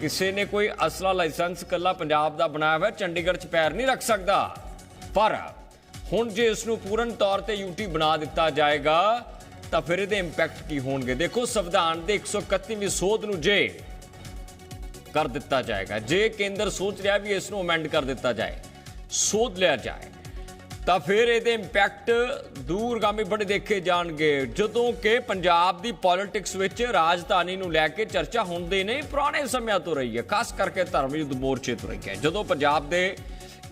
ਕਿਸੇ ਨੇ ਕੋਈ ਅਸਲਾ ਲਾਇਸੈਂਸ ਕੱਲਾ ਪੰਜਾਬ ਦਾ ਬਣਾਇਆ ਹੋਇਆ, ਚੰਡੀਗੜ੍ਹ ਚ ਪੈਰ ਨਹੀਂ ਰੱਖ ਸਕਦਾ। ਪਰ ਹੁਣ ਜੇ ਇਸ ਨੂੰ ਪੂਰਨ ਤੌਰ ਤੇ ਯੂਟੀ ਬਣਾ ਦਿੱਤਾ ਜਾਏਗਾ, ਤਾਂ ਫਿਰ ਇਹਦੇ ਇੰਪੈਕਟ ਕੀ ਹੋਣਗੇ? ਦੇਖੋ, ਸੰਵਿਧਾਨ ਦੇ 131ਵੀਂ ਸੋਧ ਨੂੰ ਜੇ ਕਰ ਦਿੱਤਾ ਜਾਏਗਾ, ਜੇ ਕੇਂਦਰ ਸੋਚ ਰਿਹਾ ਵੀ ਇਸ ਨੂੰ ਅਮੈਂਡ ਕਰ ਦਿੱਤਾ ਜਾਏ, ਸੋਧ ਲਿਆ ਜਾਏ ਤਾਂ ਫਿਰ ਇਹਦੇ ਇੰਪੈਕਟ ਦੂਰਗਾਮੀ ਬੜੇ ਦੇਖੇ ਜਾਣਗੇ। ਜਦੋਂ ਕਿ ਪੰਜਾਬ ਦੀ ਪੋਲਿਟਿਕਸ ਵਿੱਚ ਰਾਜਧਾਨੀ ਨੂੰ ਲੈ ਕੇ ਚਰਚਾ ਹੁੰਦੀ ਨਹੀਂ ਪੁਰਾਣੇ ਸਮਿਆਂ ਤੋਂ ਰਹੀ ਹੈ। ਖਾਸ ਕਰਕੇ ਧਰਮ ਯੁੱਧ ਮੋਰਚੇ ਤੋਂ ਰਹੀ ਹੈ। ਜਦੋਂ ਪੰਜਾਬ ਦੇ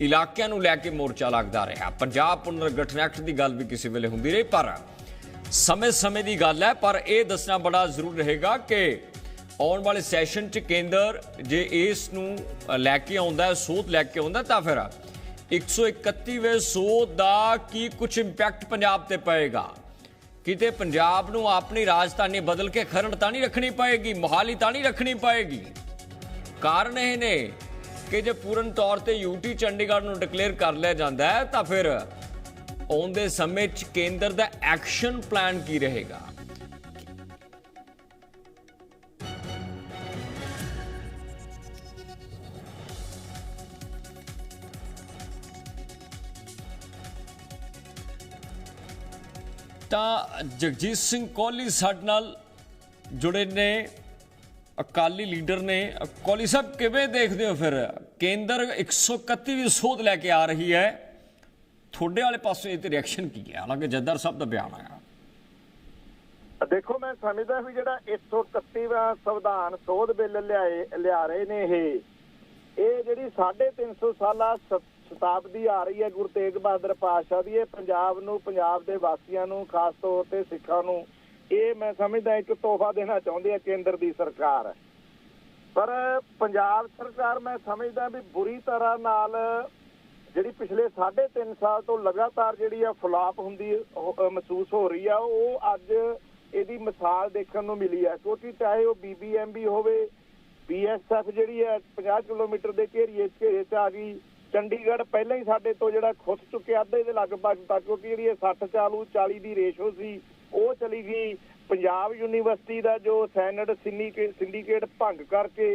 ਇਲਾਕਿਆਂ ਨੂੰ ਲੈ ਕੇ ਮੋਰਚਾ ਲੱਗਦਾ ਰਿਹਾ, ਪੰਜਾਬ ਪੁਨਰਗਠਨ ਐਕਟ ਦੀ ਗੱਲ ਵੀ ਕਿਸੇ ਵੇਲੇ ਹੁੰਦੀ ਰਹੀ, ਪਰ ਸਮੇਂ-ਸਮੇਂ ਦੀ ਗੱਲ ਹੈ। ਪਰ ਇਹ ਦੱਸਣਾ ਬੜਾ ਜ਼ਰੂਰ ਰਹੇਗਾ ਕਿ ਆਉਣ ਵਾਲੇ ਸੈਸ਼ਨ 'ਚ ਕੇਂਦਰ ਜੇ ਇਸ ਨੂੰ ਲੈ ਕੇ ਆਉਂਦਾ ਸੋਧ ਲੈ ਕੇ ਆਉਂਦਾ ਤਾਂ ਫਿਰ 131ਵੇਂ ਸੋਧ ਦਾ ਕੀ ਕੁਝ ਇੰਪੈਕਟ ਪੰਜਾਬ ਤੇ ਪਏਗਾ? ਕਿਤੇ ਪੰਜਾਬ ਨੂੰ ਆਪਣੀ ਰਾਜਧਾਨੀ ਬਦਲ ਕੇ ਖਰੜ ਤਾਂ ਨਹੀਂ ਰੱਖਣੀ ਪਏਗੀ, ਮੋਹਾਲੀ ਤਾਂ ਨਹੀਂ ਰੱਖਣੀ ਪਏਗੀ? ਕਾਰਨ ਇਹ ਨੇ ਕਿ ਜੇ ਪੂਰਨ ਤੌਰ ਤੇ ਯੂਟੀ ਚੰਡੀਗੜ੍ਹ ਨੂੰ ਡਿਕਲੇਅਰ ਕਰ ਲਿਆ ਜਾਂਦਾ ਹੈ, ਤਾਂ ਫਿਰ ਆਉਂਦੇ ਸਮੇਂ 'ਚ ਕੇਂਦਰ ਦਾ ਐਕਸ਼ਨ ਪਲਾਨ ਕੀ ਰਹੇਗਾ? ਤਾਂ ਜਗਜੀਤ ਸਿੰਘ ਕੋਹਲੀ ਸਾਡੇ ਨਾਲ ਜੁੜੇ ਨੇ, ਅਕਾਲੀ ਲੀਡਰ ਨੇ। ਕੋਹਲੀ ਸਾਹਿਬ, ਕਿਵੇਂ ਦੇਖਦੇ ਹੋ ਫਿਰ? ਕੇਂਦਰ 131ਵੀਂ ਸੋਧ ਲੈ ਕੇ ਆ ਰਹੀ ਹੈ। ਤੁਹਾਡੇ ਵਾਲੇ ਪਾਸੇ ਇਹ ਤੇ ਰਿਐਕਸ਼ਨ ਕੀ ਹੈ? ਹਾਲਾਂਕਿ ਜੱਦਰ ਸਾਹਿਬ ਦਾ ਬਿਆਨ ਆਇਆ। ਦੇਖੋ, ਮੈਂ ਸਮਝਦਾ ਵੀ ਜਿਹੜਾ 131ਵਾਂ ਸੰਵਿਧਾਨ ਸੋਧ ਬਿੱਲ ਲਿਆਏ, ਲਿਆ ਰਹੇ ਨੇ ਇਹ ਇਹ ਜਿਹੜੀ 350 ਸਾਲਾ ਸ- ਸ਼ਤਾਬਦੀ ਆ ਰਹੀ ਹੈ, ਗੁਰੂ ਤੇਗ ਬਹਾਦਰ ਪਾਤਸ਼ਾਹ ਦੀ। ਇਹ ਪੰਜਾਬ ਨੂੰ, ਪੰਜਾਬ ਦੇ ਵਾਸੀਆਂ ਨੂੰ, ਖਾਸ ਤੌਰ ਤੇ ਸਿੱਖਾਂ ਨੂੰ, ਇਹ ਮੈਂ ਸਮਝਦਾ ਇੱਕ ਤੋਹਫਾ ਦੇਣਾ ਚਾਹੁੰਦੀ ਹੈ ਕੇਂਦਰ ਦੀ ਸਰਕਾਰ। ਪਰ ਪੰਜਾਬ ਸਰਕਾਰ ਮੈਂ ਸਮਝਦਾ ਵੀ ਬੁਰੀ ਤਰ੍ਹਾਂ ਨਾਲ ਜਿਹੜੀ ਪਿਛਲੇ 3.5 ਸਾਲ ਤੋਂ ਲਗਾਤਾਰ ਜਿਹੜੀ ਆ ਫਲਾਪ ਹੁੰਦੀ ਮਹਿਸੂਸ ਹੋ ਰਹੀ ਆ, ਉਹ ਅੱਜ ਇਹਦੀ ਮਿਸਾਲ ਦੇਖਣ ਨੂੰ ਮਿਲੀ ਆ ਕਿਉਂਕਿ ਚਾਹੇ ਉਹ ਬੀਬੀਐਮਬੀ ਹੋਵੇ ਬੀਐਸਐਫ ਜਿਹੜੀ ਹੈ 50 ਕਿਲੋਮੀਟਰ ਦੇ ਘੇਰੀਏ ਘੇਰੇ ਚ ਆ ਗਈ ਚੰਡੀਗੜ੍ਹ ਪਹਿਲਾਂ ਹੀ ਸਾਡੇ ਤੋਂ ਜਿਹੜਾ ਖੁੱਸ ਚੁੱਕਿਆ ਅੱਧੇ ਦੇ ਲਗਭਗ ਤੱਕ ਕਿਉਂਕਿ ਜਿਹੜੀ ਇਹ 60 ਚਾਲੂ 40 ਦੀ ਰੇਸ਼ੋ ਸੀ ਉਹ ਚਲੀ ਗਈ। ਪੰਜਾਬ ਯੂਨੀਵਰਸਿਟੀ ਦਾ ਜੋ ਸੈਨੇਟ ਸਿੰਡੀਕੇਟ ਭੰਗ ਕਰਕੇ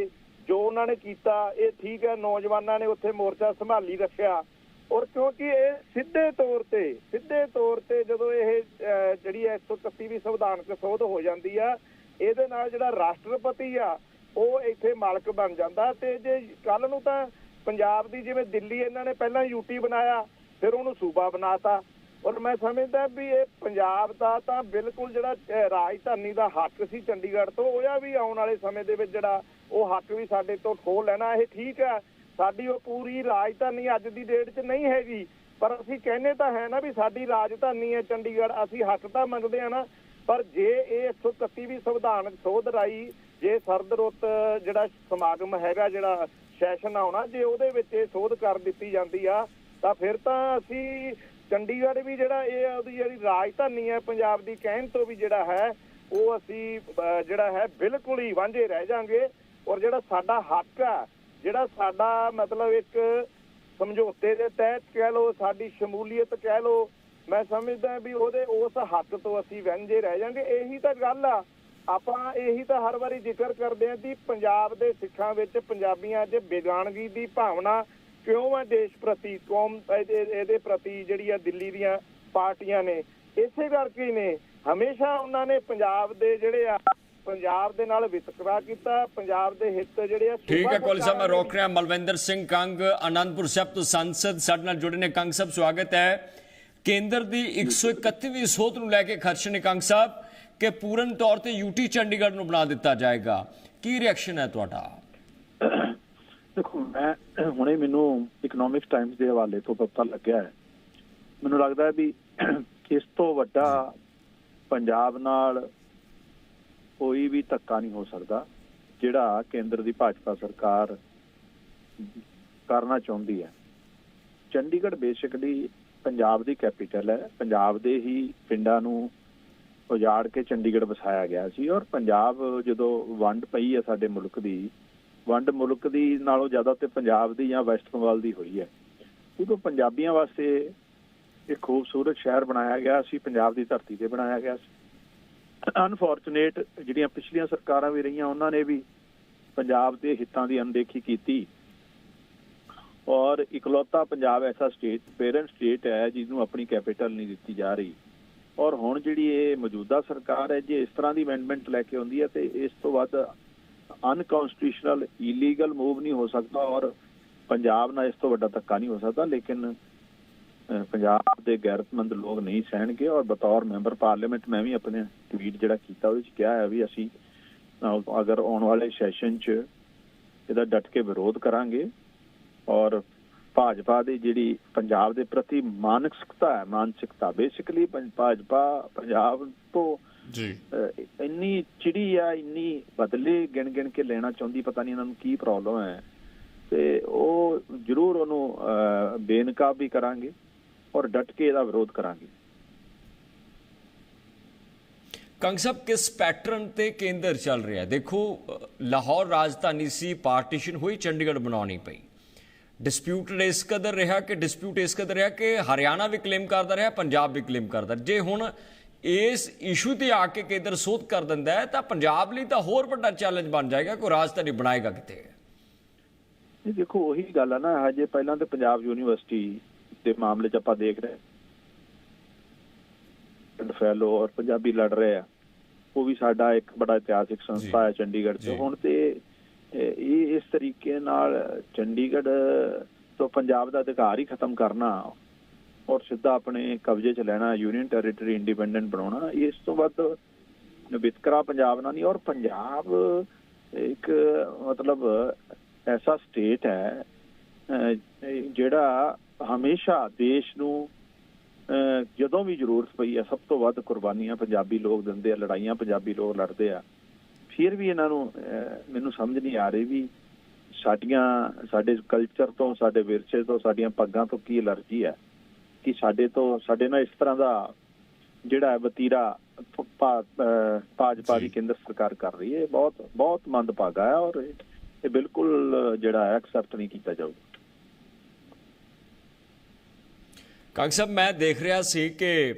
ਜੋ ਉਹਨਾਂ ਨੇ ਕੀਤਾ ਇਹ ਠੀਕ ਹੈ ਨੌਜਵਾਨਾਂ ਨੇ ਉੱਥੇ ਮੋਰਚਾ ਸੰਭਾਲੀ ਰੱਖਿਆ। ਔਰ ਕਿਉਂਕਿ ਇਹ ਸਿੱਧੇ ਤੌਰ ਤੇ ਸਿੱਧੇ ਤੌਰ ਤੇ ਜਦੋਂ ਇਹ ਅਹ, ਜਿਹੜੀ 131ਵੀਂ ਸੰਵਿਧਾਨਕ ਸੋਧ ਹੋ ਜਾਂਦੀ ਆ ਇਹਦੇ ਨਾਲ ਜਿਹੜਾ ਰਾਸ਼ਟਰਪਤੀ ਆ ਉਹ ਇੱਥੇ ਮਾਲਕ ਬਣ ਜਾਂਦਾ। ਤੇ ਜੇ ਕੱਲ ਨੂੰ ਤਾਂ ਪੰਜਾਬ ਦੀ ਜਿਵੇਂ ਦਿੱਲੀ ਇਹਨਾਂ ਨੇ ਪਹਿਲਾਂ ਯੂਟੀ ਬਣਾਇਆ, ਫਿਰ ਉਹਨੂੰ ਸੂਬਾ ਬਣਾਤਾ। ਔਰ ਮੈਂ ਸਮਝਦਾ ਵੀ ਇਹ ਪੰਜਾਬ ਦਾ ਤਾਂ ਬਿਲਕੁਲ ਜਿਹੜਾ ਰਾਜਧਾਨੀ ਦਾ ਹੱਕ ਸੀ ਚੰਡੀਗੜ੍ਹ ਤੋਂ ਉਹਦਾ ਵੀ ਆਉਣ ਵਾਲੇ ਸਮੇਂ ਦੇ ਵਿੱਚ ਜਿਹੜਾ ਉਹ ਹੱਕ ਵੀ ਸਾਡੇ ਤੋਂ ਖੋਹ ਲੈਣਾ, ਇਹ ਠੀਕ ਹੈ ਸਾਡੀ ਉਹ ਪੂਰੀ ਰਾਜਧਾਨੀ ਅੱਜ ਦੀ ਡੇਟ 'ਚ ਨਹੀਂ ਹੈਗੀ, ਪਰ ਅਸੀਂ ਕਹਿੰਦੇ ਤਾਂ ਹੈ ਨਾ ਵੀ ਸਾਡੀ ਰਾਜਧਾਨੀ ਹੈ ਚੰਡੀਗੜ੍ਹ, ਅਸੀਂ ਹੱਕ ਤਾਂ ਮੰਗਦੇ ਆ ਨਾ, ਪਰ ਜੇ ਇਹ 131ਵੀਂ ਸੰਵਿਧਾਨ ਸੋਧ ਰਾਈ ਜੇ ਸਰਦ ਰੁੱਤ ਜਿਹੜਾ ਸਮਾਗਮ ਹੈਗਾ ਜਿਹੜਾ ਸੈਸ਼ਨ ਆਉਣਾ, ਜੇ ਉਹਦੇ ਵਿੱਚ ਇਹ ਸੋਧ ਕਰ ਦਿੱਤੀ ਜਾਂਦੀ ਆ, ਤਾਂ ਫਿਰ ਤਾਂ ਅਸੀਂ ਚੰਡੀਗੜ੍ਹ ਵੀ ਜਿਹੜਾ ਇਹ ਉਹਦੀ ਜਿਹੜੀ ਰਾਜਧਾਨੀ ਹੈ ਪੰਜਾਬ ਦੀ ਕਹਿਣ ਤੋਂ ਵੀ ਜਿਹੜਾ ਹੈ, ਉਹ ਅਸੀਂ ਜਿਹੜਾ ਹੈ ਬਿਲਕੁਲ ਹੀ ਵਾਂਝੇ ਰਹਿ ਜਾਾਂਗੇ। ਔਰ ਜਿਹੜਾ ਸਾਡਾ ਹੱਕ ਆ, ਜਿਹੜਾ ਸਾਡਾ ਮਤਲਬ ਇੱਕ ਸਮਝੌਤੇ ਦੇ ਤਹਿਤ ਕਹਿ ਲਓ, ਸਾਡੀ ਸ਼ਮੂਲੀਅਤ ਕਹਿ ਲਓ, ਮੈਂ ਸਮਝਦਾ ਵੀ ਉਹਦੇ ਉਸ ਹੱਕ ਤੋਂ ਅਸੀਂ ਵਾਂਝੇ ਰਹਿ ਜਾਾਂਗੇ। ਇਹੀ ਤਾਂ ਗੱਲ ਆ। ਆਪਾਂ ਇਹੀ ਤਾਂ ਹਰ ਵਾਰੀ ਜ਼ਿਕਰ ਕਰਦੇ ਆਂ ਕਿ ਪੰਜਾਬ ਦੇ ਸਿੱਖਾਂ ਵਿੱਚ ਪੰਜਾਬੀਆਂ 'ਚ ਬੇਗਾਨਗੀ ਦੀ ਭਾਵਨਾ ਕਿਉਂ ਹੈ ਦੇਸ਼ ਪ੍ਰਤੀ ਕੌਮ ਇਹਦੇ ਪ੍ਰਤੀ ਜਿਹੜੀ ਆ ਦਿੱਲੀ ਦੀਆਂ ਪਾਰਟੀਆਂ ਨੇ ਇਸੇ ਕਰਕੇ ਨੇ। ਹਮੇਸ਼ਾ ਉਹਨਾਂ ਨੇ ਪੰਜਾਬ ਦੇ ਜਿਹੜੇ ਆ ਪੰਜਾਬ ਦੇ ਨਾਲ ਵਿਤਕਰਾ ਕੀਤਾ ਪੰਜਾਬ ਦੇ ਹਿੱਤ ਜਿਹੜੇ ਆ ਠੀਕ ਹੈ ਕੋਲੀ ਸਾਹਿਬ ਮੈਂ ਰੋਕ ਰਿਹਾ ਮਲਵਿੰਦਰ ਸਿੰਘ ਕੰਗ ਆਨੰਦਪੁਰ ਸਾਹਿਬ ਤੋਂ ਸੰਸਦ ਸਾਡੇ ਨਾਲ ਜੁੜੇ ਨੇ। ਕੰਗ ਸਾਹਿਬ ਸਵਾਗਤ ਹੈ। ਕੇਂਦਰ ਦੀ 131ਵੀਂ ਸੋਧ ਨੂੰ ਲੈ ਕੇ ਖਰਚ ਨੇ। ਕੰਗ ਸਾਹਿਬ ਕਿ ਪੂਰਨ ਤੌਰ ਤੇ ਯੂਟੀ ਚੰਡੀਗੜ੍ਹ ਨੂੰ ਬਣਾ ਦਿੱਤਾ ਜਾਏਗਾ। ਕੀ ਰਿਐਕਸ਼ਨ ਹੈ ਤੁਹਾਡਾ? ਦੇਖੋ, ਮੈਂ ਹੁਣੇ ਮੈਨੂੰ ਇਕਨੋਮਿਕਸ ਟਾਈਮਸ ਦੇ ਹਵਾਲੇ ਤੋਂ ਪਤਾ ਲੱਗਿਆ ਹੈ। ਮੈਨੂੰ ਲੱਗਦਾ ਹੈ ਵੀ ਇਸ ਤੋਂ ਵੱਡਾ ਪੰਜਾਬ ਨਾਲ ਕੋਈ ਵੀ ਧੱਕਾ ਨਹੀਂ ਹੋ ਸਕਦਾ, ਜਿਹੜਾ ਕੇਂਦਰ ਦੀ ਭਾਜਪਾ ਸਰਕਾਰ ਕਰਨਾ ਚਾਹੁੰਦੀ ਹੈ। ਚੰਡੀਗੜ੍ਹ ਬੇਸਿਕਲੀ ਪੰਜਾਬ ਦੀ ਕੈਪੀਟਲ ਹੈ। ਪੰਜਾਬ ਦੇ ਹੀ ਪਿੰਡਾਂ ਨੂੰ ਉਜਾੜ ਕੇ ਚੰਡੀਗੜ੍ਹ ਵਸਾਇਆ ਗਿਆ ਸੀ ਔਰ ਪੰਜਾਬ ਜਦੋਂ ਵੰਡ ਪਈ ਹੈ ਸਾਡੇ ਮੁਲਕ ਦੀ, ਵੰਡ ਮੁਲਕ ਦੀ ਨਾਲੋਂ ਜ਼ਿਆਦਾ ਤੇ ਪੰਜਾਬ ਦੀ ਜਾਂ ਵੈਸਟ ਬੰਗਾਲ ਦੀ ਹੋਈ ਹੈ। ਉਦੋਂ ਪੰਜਾਬੀਆਂ ਵਾਸਤੇ ਇੱਕ ਖੂਬਸੂਰਤ ਸ਼ਹਿਰ ਬਣਾਇਆ ਗਿਆ ਸੀ, ਪੰਜਾਬ ਦੀ ਧਰਤੀ ਤੇ ਬਣਾਇਆ ਗਿਆ ਸੀ। ਅਨਫੋਰਚੂਨੇਟ ਜਿਹੜੀਆਂ ਪਿਛਲੀਆਂ ਸਰਕਾਰਾਂ ਵੀ ਰਹੀਆਂ, ਉਹਨਾਂ ਨੇ ਵੀ ਪੰਜਾਬ ਦੇ ਹਿੱਤਾਂ ਦੀ ਅਣਦੇਖੀ ਕੀਤੀ। ਔਰ ਇਕਲੌਤਾ ਪੰਜਾਬ ਐਸਾ ਸਟੇਟ ਪੇਰੈਂਟ ਸਟੇਟ ਹੈ ਜਿਹਨੂੰ ਆਪਣੀ ਕੈਪੀਟਲ ਨਹੀਂ ਦਿੱਤੀ ਜਾ ਰਹੀ। ਔਰ ਹੁਣ ਜਿਹੜੀ ਇਹ ਮੌਜੂਦਾ ਸਰਕਾਰ ਹੈ ਜੇ, ਇਸ ਤਰ੍ਹਾਂ ਦੀ ਅਮੈਂਡਮੈਂਟ ਲੈ ਕੇ ਆਉਂਦੀ ਹੈ ਤੇ ਇਸ ਤੋਂ ਵੱਧ ਅਨਕਨਸਟੀਟਿਊਸ਼ਨਲ ਇਲੀਗਲ ਮੂਵ ਨਹੀਂ ਹੋ ਸਕਦਾ ਔਰ ਪੰਜਾਬ ਨਾਲ ਇਸ ਤੋਂ ਵੱਡਾ ਧੱਕਾ ਨਹੀਂ ਹੋ ਸਕਦਾ, ਲੇਕਿਨ ਪੰਜਾਬ ਦੇ ਗੈਰਤਮੰਦ ਲੋਕ ਨਹੀਂ ਸਹਿਣਗੇ ਔਰ ਬਤੌਰ ਮੈਂਬਰ ਪਾਰਲੀਮੈਂਟ ਮੈਂ ਵੀ ਆਪਣੇ ਟਵੀਟ ਜਿਹੜਾ ਕੀਤਾ ਉਹਦੇ ਵਿੱਚ ਕਿਹਾ ਹੈ ਵੀ ਅਸੀਂ ਅਗਰ ਆਉਣ ਵਾਲੇ ਸੈਸ਼ਨ 'ਚ ਇਹਦਾ ਡਟ ਕੇ ਵਿਰੋਧ ਕਰਾਂਗੇ ਔਰ ਭਾਜਪਾ ਦੀ ਜਿਹੜੀ ਪੰਜਾਬ ਦੇ ਪ੍ਰਤੀ ਮਾਨਸਿਕਤਾ ਹੈ ਮਾਨਸਿਕਤਾ ਬੇਸਿਕਲੀ ਭਾਜਪਾ ਪੰਜਾਬ ਤੋਂ ਜੀ। ਇੰਨੀ ਚਿੜੀ ਆ ਇੰਨੀ ਬਦਲੇ ਗਿਣ ਗਿਣ ਕੇ ਲੈਣਾ ਚਾਹੁੰਦੀ ਪਤਾ ਨਹੀਂ ਇਹਨਾਂ ਨੂੰ ਕੀ ਪ੍ਰੋਬਲਮ ਹੈ। ਤੇ ਉਹ ਜ਼ਰੂਰ ਉਹਨੂੰ ਬੇਨਕਾਬ ਵੀ ਕਰਾਂਗੇ ਔਰ ਡਟ ਕੇ ਇਹਦਾ ਵਿਰੋਧ ਕਰਾਂਗੇ। ਕੰਗ ਸਾਹਿਬ ਕਿਸ ਪੈਟਰਨ ਤੇ ਕੇਂਦਰ ਚੱਲ ਰਿਹਾ? ਦੇਖੋ ਲਾਹੌਰ ਰਾਜਧਾਨੀ ਸੀ ਪਾਰਟੀਸ਼ਨ ਹੋਈ ਚੰਡੀਗੜ੍ਹ ਬਣਾਉਣੀ ਪਈ। ਡਿਸਪਿਊਟ ਇਸ ਕਦਰ ਰਿਹਾ ਕਿ ਡਿਸਪਿਊਟ ਇਸ ਕਦਰ ਰਿਹਾ ਕਿ ਹਰਿਆਣਾ ਵੀ ਕਲੇਮ ਕਰਦਾ ਰਿਹਾ ਪੰਜਾਬ ਵੀ ਕਲੇਮ ਕਰਦਾ। ਜੇ ਹੁਣ ਇਸ ਇਸ਼ੂ ਤੇ ਆ ਕੇ ਕੇਂਦਰ ਸੋਧ ਕਰ ਦਿੰਦਾ ਹੈ ਤਾਂ ਪੰਜਾਬ ਲਈ ਤਾਂ ਹੋਰ ਵੱਡਾ ਚੈਲੰਜ ਬਣ ਜਾਏਗਾ ਕੋਈ ਰਾਜਧਾਨੀ ਬਣਾਏਗਾ ਕਿਤੇ ਇਹ ਦੇਖੋ ਉਹੀ ਗੱਲ ਆ ਨਾ ਹਜੇ ਪਹਿਲਾਂ ਤੇ ਪੰਜਾਬ ਯੂਨੀਵਰਸਿਟੀ ਦੇ ਮਾਮਲੇ 'ਚ ਆਪਾਂ ਦੇਖ ਰਹੇ ਹਾਂ। ਫੈਲੋ ਔਰ ਪੰਜਾਬੀ ਲੜ ਰਹੇ ਆ। ਉਹ ਵੀ ਸਾਡਾ ਇੱਕ ਬੜਾ ਇਤਿਹਾਸਿਕ ਸੰਸਥਾ ਹੈ ਚੰਡੀਗੜ੍ਹ 'ਚ। ਹੁਣ ਤੇ ਇਹ ਇਸ ਤਰੀਕੇ ਨਾਲ ਚੰਡੀਗੜ੍ਹ ਤੋਂ ਪੰਜਾਬ ਦਾ ਅਧਿਕਾਰ ਹੀ ਖਤਮ ਕਰਨਾ ਔਰ ਸਿੱਧਾ ਆਪਣੇ ਕਬਜ਼ੇ 'ਚ ਲੈਣਾ ਯੂਨੀਅਨ ਟੈਰੀਟਰੀ ਇੰਡੀਪੈਂਡੈਂਟ ਬਣਾਉਣਾ ਇਸ ਤੋਂ ਵੱਧ ਵਿਤਕਰਾ ਪੰਜਾਬ ਨਾਲ ਨਹੀਂ। ਔਰ ਪੰਜਾਬ ਇੱਕ ਮਤਲਬ ਐਸਾ ਸਟੇਟ ਹੈ ਜਿਹੜਾ ਹਮੇਸ਼ਾ ਦੇਸ਼ ਨੂੰ ਅਹ, ਜਦੋਂ ਵੀ ਜ਼ਰੂਰਤ ਪਈ ਹੈ ਸਭ ਤੋਂ ਵੱਧ ਕੁਰਬਾਨੀਆਂ ਪੰਜਾਬੀ ਲੋਕ ਦਿੰਦੇ ਆ ਲੜਾਈਆਂ ਪੰਜਾਬੀ ਲੋਕ ਲੜਦੇ ਆ। ਫਿਰ ਵੀ ਇਹਨਾਂ ਨੂੰ ਮੈਨੂੰ ਸਮਝ ਨਹੀਂ ਆ ਰਹੀ ਵੀ ਸਾਡੀਆਂ ਸਾਡੇ ਕਲਚਰ ਤੋਂ ਸਾਡੇ ਵਿਰਸੇ ਤੋਂ ਸਾਡੀਆਂ ਪੱਗਾਂ ਤੋਂ ਕੀ ਅਲਰਜੀ ਹੈ ਕਿ ਸਾਡੇ ਤੋਂ ਸਾਡੇ ਨਾਲ ਇਸ ਤਰ੍ਹਾਂ ਦਾ ਜਿਹੜਾ ਵਤੀਰਾ ਭਾਜਪਾ ਦੀ। ਕੇਂਦਰ ਸਰਕਾਰ ਕਰ ਰਹੀ ਹੈ ਬਹੁਤ ਬਹੁਤ ਮੰਦਭਾਗਾ ਹੈ ਔਰ ਇਹ ਬਿਲਕੁਲ ਜਿਹੜਾ ਹੈ ਐਕਸੈਪਟ ਨਹੀਂ ਕੀਤਾ ਜਾਊਗਾ ਕੰਗ ਸਾਹਿਬ ਮੈਂ ਦੇਖ ਰਿਹਾ ਸੀ ਕਿ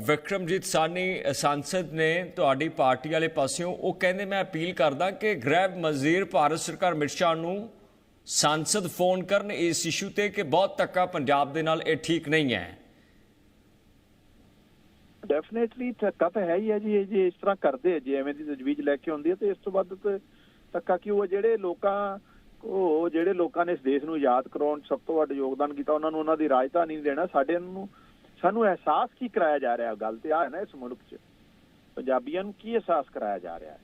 ਵਿਕਰਮਜੀਤ ਸਾਨੀ ਅ, ਸੰਸਦ ਨੇ ਤੁਹਾਡੀ ਪਾਰਟੀ ਵਾਲੇ ਪਾਸਿਓਂ ਉਹ ਕਹਿੰਦੇ ਮੈਂ ਅਪੀਲ ਕਰਦਾ ਕਿ ਗ੍ਰਹਿ ਮਜ਼ੀਰ ਭਾਰਤ ਸਰਕਾਰ ਅਮਿਤ ਨੂੰ ਸੰਸਦ ਫੋਨ ਕਰਨ ਇਸ ਇਸ਼ੂ ਤੇ ਕਿ ਬਹੁਤ ਧੱਕਾ ਪੰਜਾਬ ਦੇ ਨਾਲ ਇਹ ਠੀਕ ਨਹੀਂ ਹੈ। ਡੈਫੀਨੇਟਲੀ ਧੱਕਾ ਤਾਂ ਹੈ ਹੀ ਹੈ ਜੀ ਜੇ ਇਸ ਤਰ੍ਹਾਂ ਕਰਦੇ ਜੇ ਐਵੇਂ ਦੀ ਤਜਵੀਜ਼ ਲੈ ਕੇ ਆਉਂਦੀ ਹੈ ਤੇ ਇਸ ਤੋਂ ਵੱਧ ਧੱਕਾ ਕਿਉਂ ਹੈ ਜਿਹੜੇ ਲੋਕਾਂ ਉਹ ਜਿਹੜੇ ਲੋਕਾਂ ਨੇ ਇਸ ਦੇਸ਼ ਨੂੰ ਆਜ਼ਾਦ ਕਰਾਉਣ 'ਚ ਸਭ ਤੋਂ ਵੱਡਾ ਯੋਗਦਾਨ ਕੀਤਾ ਉਹਨਾਂ ਨੂੰ ਉਹਨਾਂ ਦੀ ਰਾਜਧਾਨੀ ਦੇਣਾ ਸਾਡੇ ਨੂੰ ਸਾਨੂੰ ਅਹਿਸਾਸ ਕੀ ਕਰਾਇਆ ਜਾ ਰਿਹਾ? ਗੱਲ ਤੇ ਆ ਹੈ ਨਾ ਇਸ ਮੁਲਕ 'ਚ। ਪੰਜਾਬੀਆਂ ਨੂੰ ਕੀ ਅਹਿਸਾਸ ਕਰਾਇਆ ਜਾ ਰਿਹਾ? ਹੈ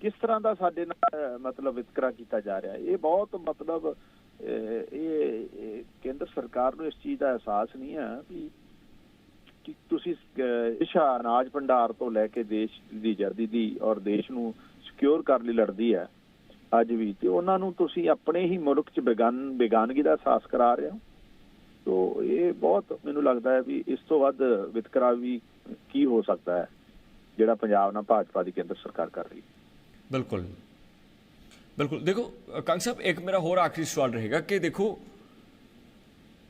ਕਿਸ ਤਰ੍ਹਾਂ ਦਾ ਸਾਡੇ ਨਾਲ ਮਤਲਬ ਵਿਤਕਰਾ ਕੀਤਾ ਜਾ ਰਿਹਾ? ਇਹ ਬਹੁਤ ਮਤਲਬ ਇਹ ਕੇਂਦਰ ਸਰਕਾਰ ਨੂੰ ਇਸ ਚੀਜ਼ ਦਾ ਅਹਿਸਾਸ ਨਹੀਂ ਹੈ ਵੀ ਕਿ ਤੁਸੀਂ ਇਸ਼ਾ ਅਨਾਜ ਭੰਡਾਰ ਤੋਂ ਲੈ ਕੇ ਦੇਸ਼ ਦੀ ਜਰਦੀ ਦੀ ਔਰ ਦੇਸ਼ ਨੂੰ ਸਿਕਿਉਰ ਕਰਨ ਲਈ ਲੜਦੀ ਹੈ ਅੱਜ ਵੀ। ਤੇ ਉਹਨਾਂ ਨੂੰ ਤੁਸੀਂ ਆਪਣੇ ਹੀ ਮੁਲਕ 'ਚ ਬੇਗਾਨ, ਬੇਗਾਨਗੀ ਦਾ ਅਹਿਸਾਸ ਕਰਾ ਰਹੇ ਹੋ? ਤੋ ਇਹ ਬਹੁਤ ਮੈਨੂੰ ਲੱਗਦਾ ਹੈ ਵੀ ਇਸ ਤੋਂ ਵੱਧ ਵਿਤਕਰਾ ਵੀ ਕੀ ਹੋ ਸਕਦਾ ਹੈ, ਜਿਹੜਾ ਪੰਜਾਬ ਨਾਲ ਭਾਜਪਾ ਦੀ ਕੇਂਦਰ ਸਰਕਾਰ ਕਰ ਰਹੀ ਹੈ? ਬਿਲਕੁਲ। ਬਿਲਕੁਲ। ਦੇਖੋ, ਕੰਗ ਸਾਹਿਬ, ਇੱਕ ਮੇਰਾ ਹੋਰ ਆਖਰੀ ਸਵਾਲ ਰਹੇਗਾ ਕਿ ਦੇਖੋ,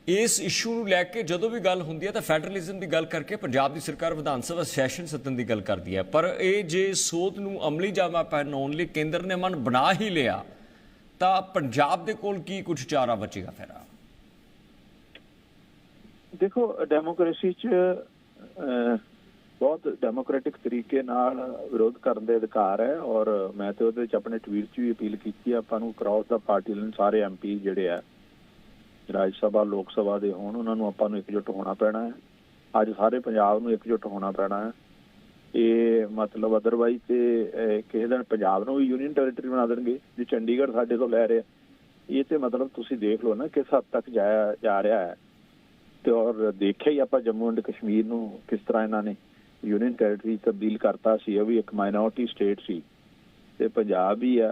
ਇਸ ਇਸ਼ੂ ਨੂੰ ਲੈ ਕੇ ਜਦੋਂ ਵੀ ਗੱਲ ਹੁੰਦੀ ਹੈ ਤਾਂ ਫੈਡਰਲਿਜ਼ਮ ਦੀ ਗੱਲ ਕਰਕੇ ਪੰਜਾਬ ਦੀ ਸਰਕਾਰ ਵਿਧਾਨ ਸਭਾ ਸੈਸ਼ਨ ਸੱਦਣ ਦੀ ਗੱਲ ਕਰਦੀ ਹੈ। ਪਰ ਇਹ ਜੇ ਸੋਧ ਨੂੰ ਅਮਲੀ ਜਾਮਾ ਪਹਿਨਾਉਣ ਲਈ ਕੇਂਦਰ ਨੇ ਮਨ ਬਣਾ ਹੀ ਲਿਆ, ਤਾਂ ਪੰਜਾਬ ਦੇ ਕੋਲ ਕੀ ਕੁਝ ਚਾਰਾ ਬਚੇਗਾ ਫਿਰ? ਦੇਖੋ ਡੈਮੋਕ੍ਰੇਸੀ 'ਚ ਅਹ, ਬਹੁਤ ਡੈਮੋਕ੍ਰੈਟਿਕ ਤਰੀਕੇ ਨਾਲ ਵਿਰੋਧ ਕਰਨ ਦੇ ਅਧਿਕਾਰ ਹੈ ਔਰ ਮੈਂ ਤੇ ਉਹਦੇ ਵਿੱਚ ਆਪਣੇ ਟਵੀਟ 'ਚ ਵੀ ਅਪੀਲ ਕੀਤੀ ਹੈ ਆਪਾਂ ਨੂੰ ਕ੍ਰਾਸ ਦਾ ਪਾਰਟੀ ਲਾਈਨ ਸਾਰੇ ਐਮਪੀ ਜਿਹੜੇ ਆ ਰਾਜ ਸਭਾ ਲੋਕ ਸਭਾ ਦੇ ਹੋਣ ਉਹਨਾਂ ਨੂੰ ਆਪਾਂ ਨੂੰ ਇਕਜੁੱਟ ਹੋਣਾ ਪੈਣਾ ਹੈ। ਅੱਜ ਸਾਰੇ ਪੰਜਾਬ ਨੂੰ ਇਕਜੁੱਟ ਹੋਣਾ ਪੈਣਾ ਹੈ। ਇਹ ਮਤਲਬ ਅਦਰਵਾਈਜ਼ ਤੇ ਕਿਸੇ ਦਿਨ ਪੰਜਾਬ ਨੂੰ ਵੀ ਯੂਨੀਅਨ ਟੈਰੀਟਰੀ ਬਣਾ ਦੇਣਗੇ। ਜੇ ਚੰਡੀਗੜ੍ਹ ਸਾਡੇ ਤੋਂ ਲੈ ਰਿਹਾ ਇਹ ਤੇ ਮਤਲਬ ਤੁਸੀਂ ਦੇਖ ਲਓ ਨਾ ਕਿਸ ਹੱਦ ਤੱਕ ਜਾਇਆ ਜਾ ਰਿਹਾ ਹੈ। ਤੇ ਔਰ ਦੇਖਿਆ ਹੀ ਆਪਾਂ ਜੰਮੂ ਐਂਡ ਕਸ਼ਮੀਰ ਨੂੰ ਕਿਸ ਤਰ੍ਹਾਂ ਇਹਨਾਂ ਨੇ ਯੂਨੀਅਨ ਟੈਰੀਟਰੀ ਤਬਦੀਲ ਕਰਤਾ ਸੀ, ਉਹ ਵੀ ਇੱਕ ਮਾਈਨੋਰਟੀ ਸਟੇਟ ਸੀ ਤੇ ਪੰਜਾਬ ਹੀ ਆ।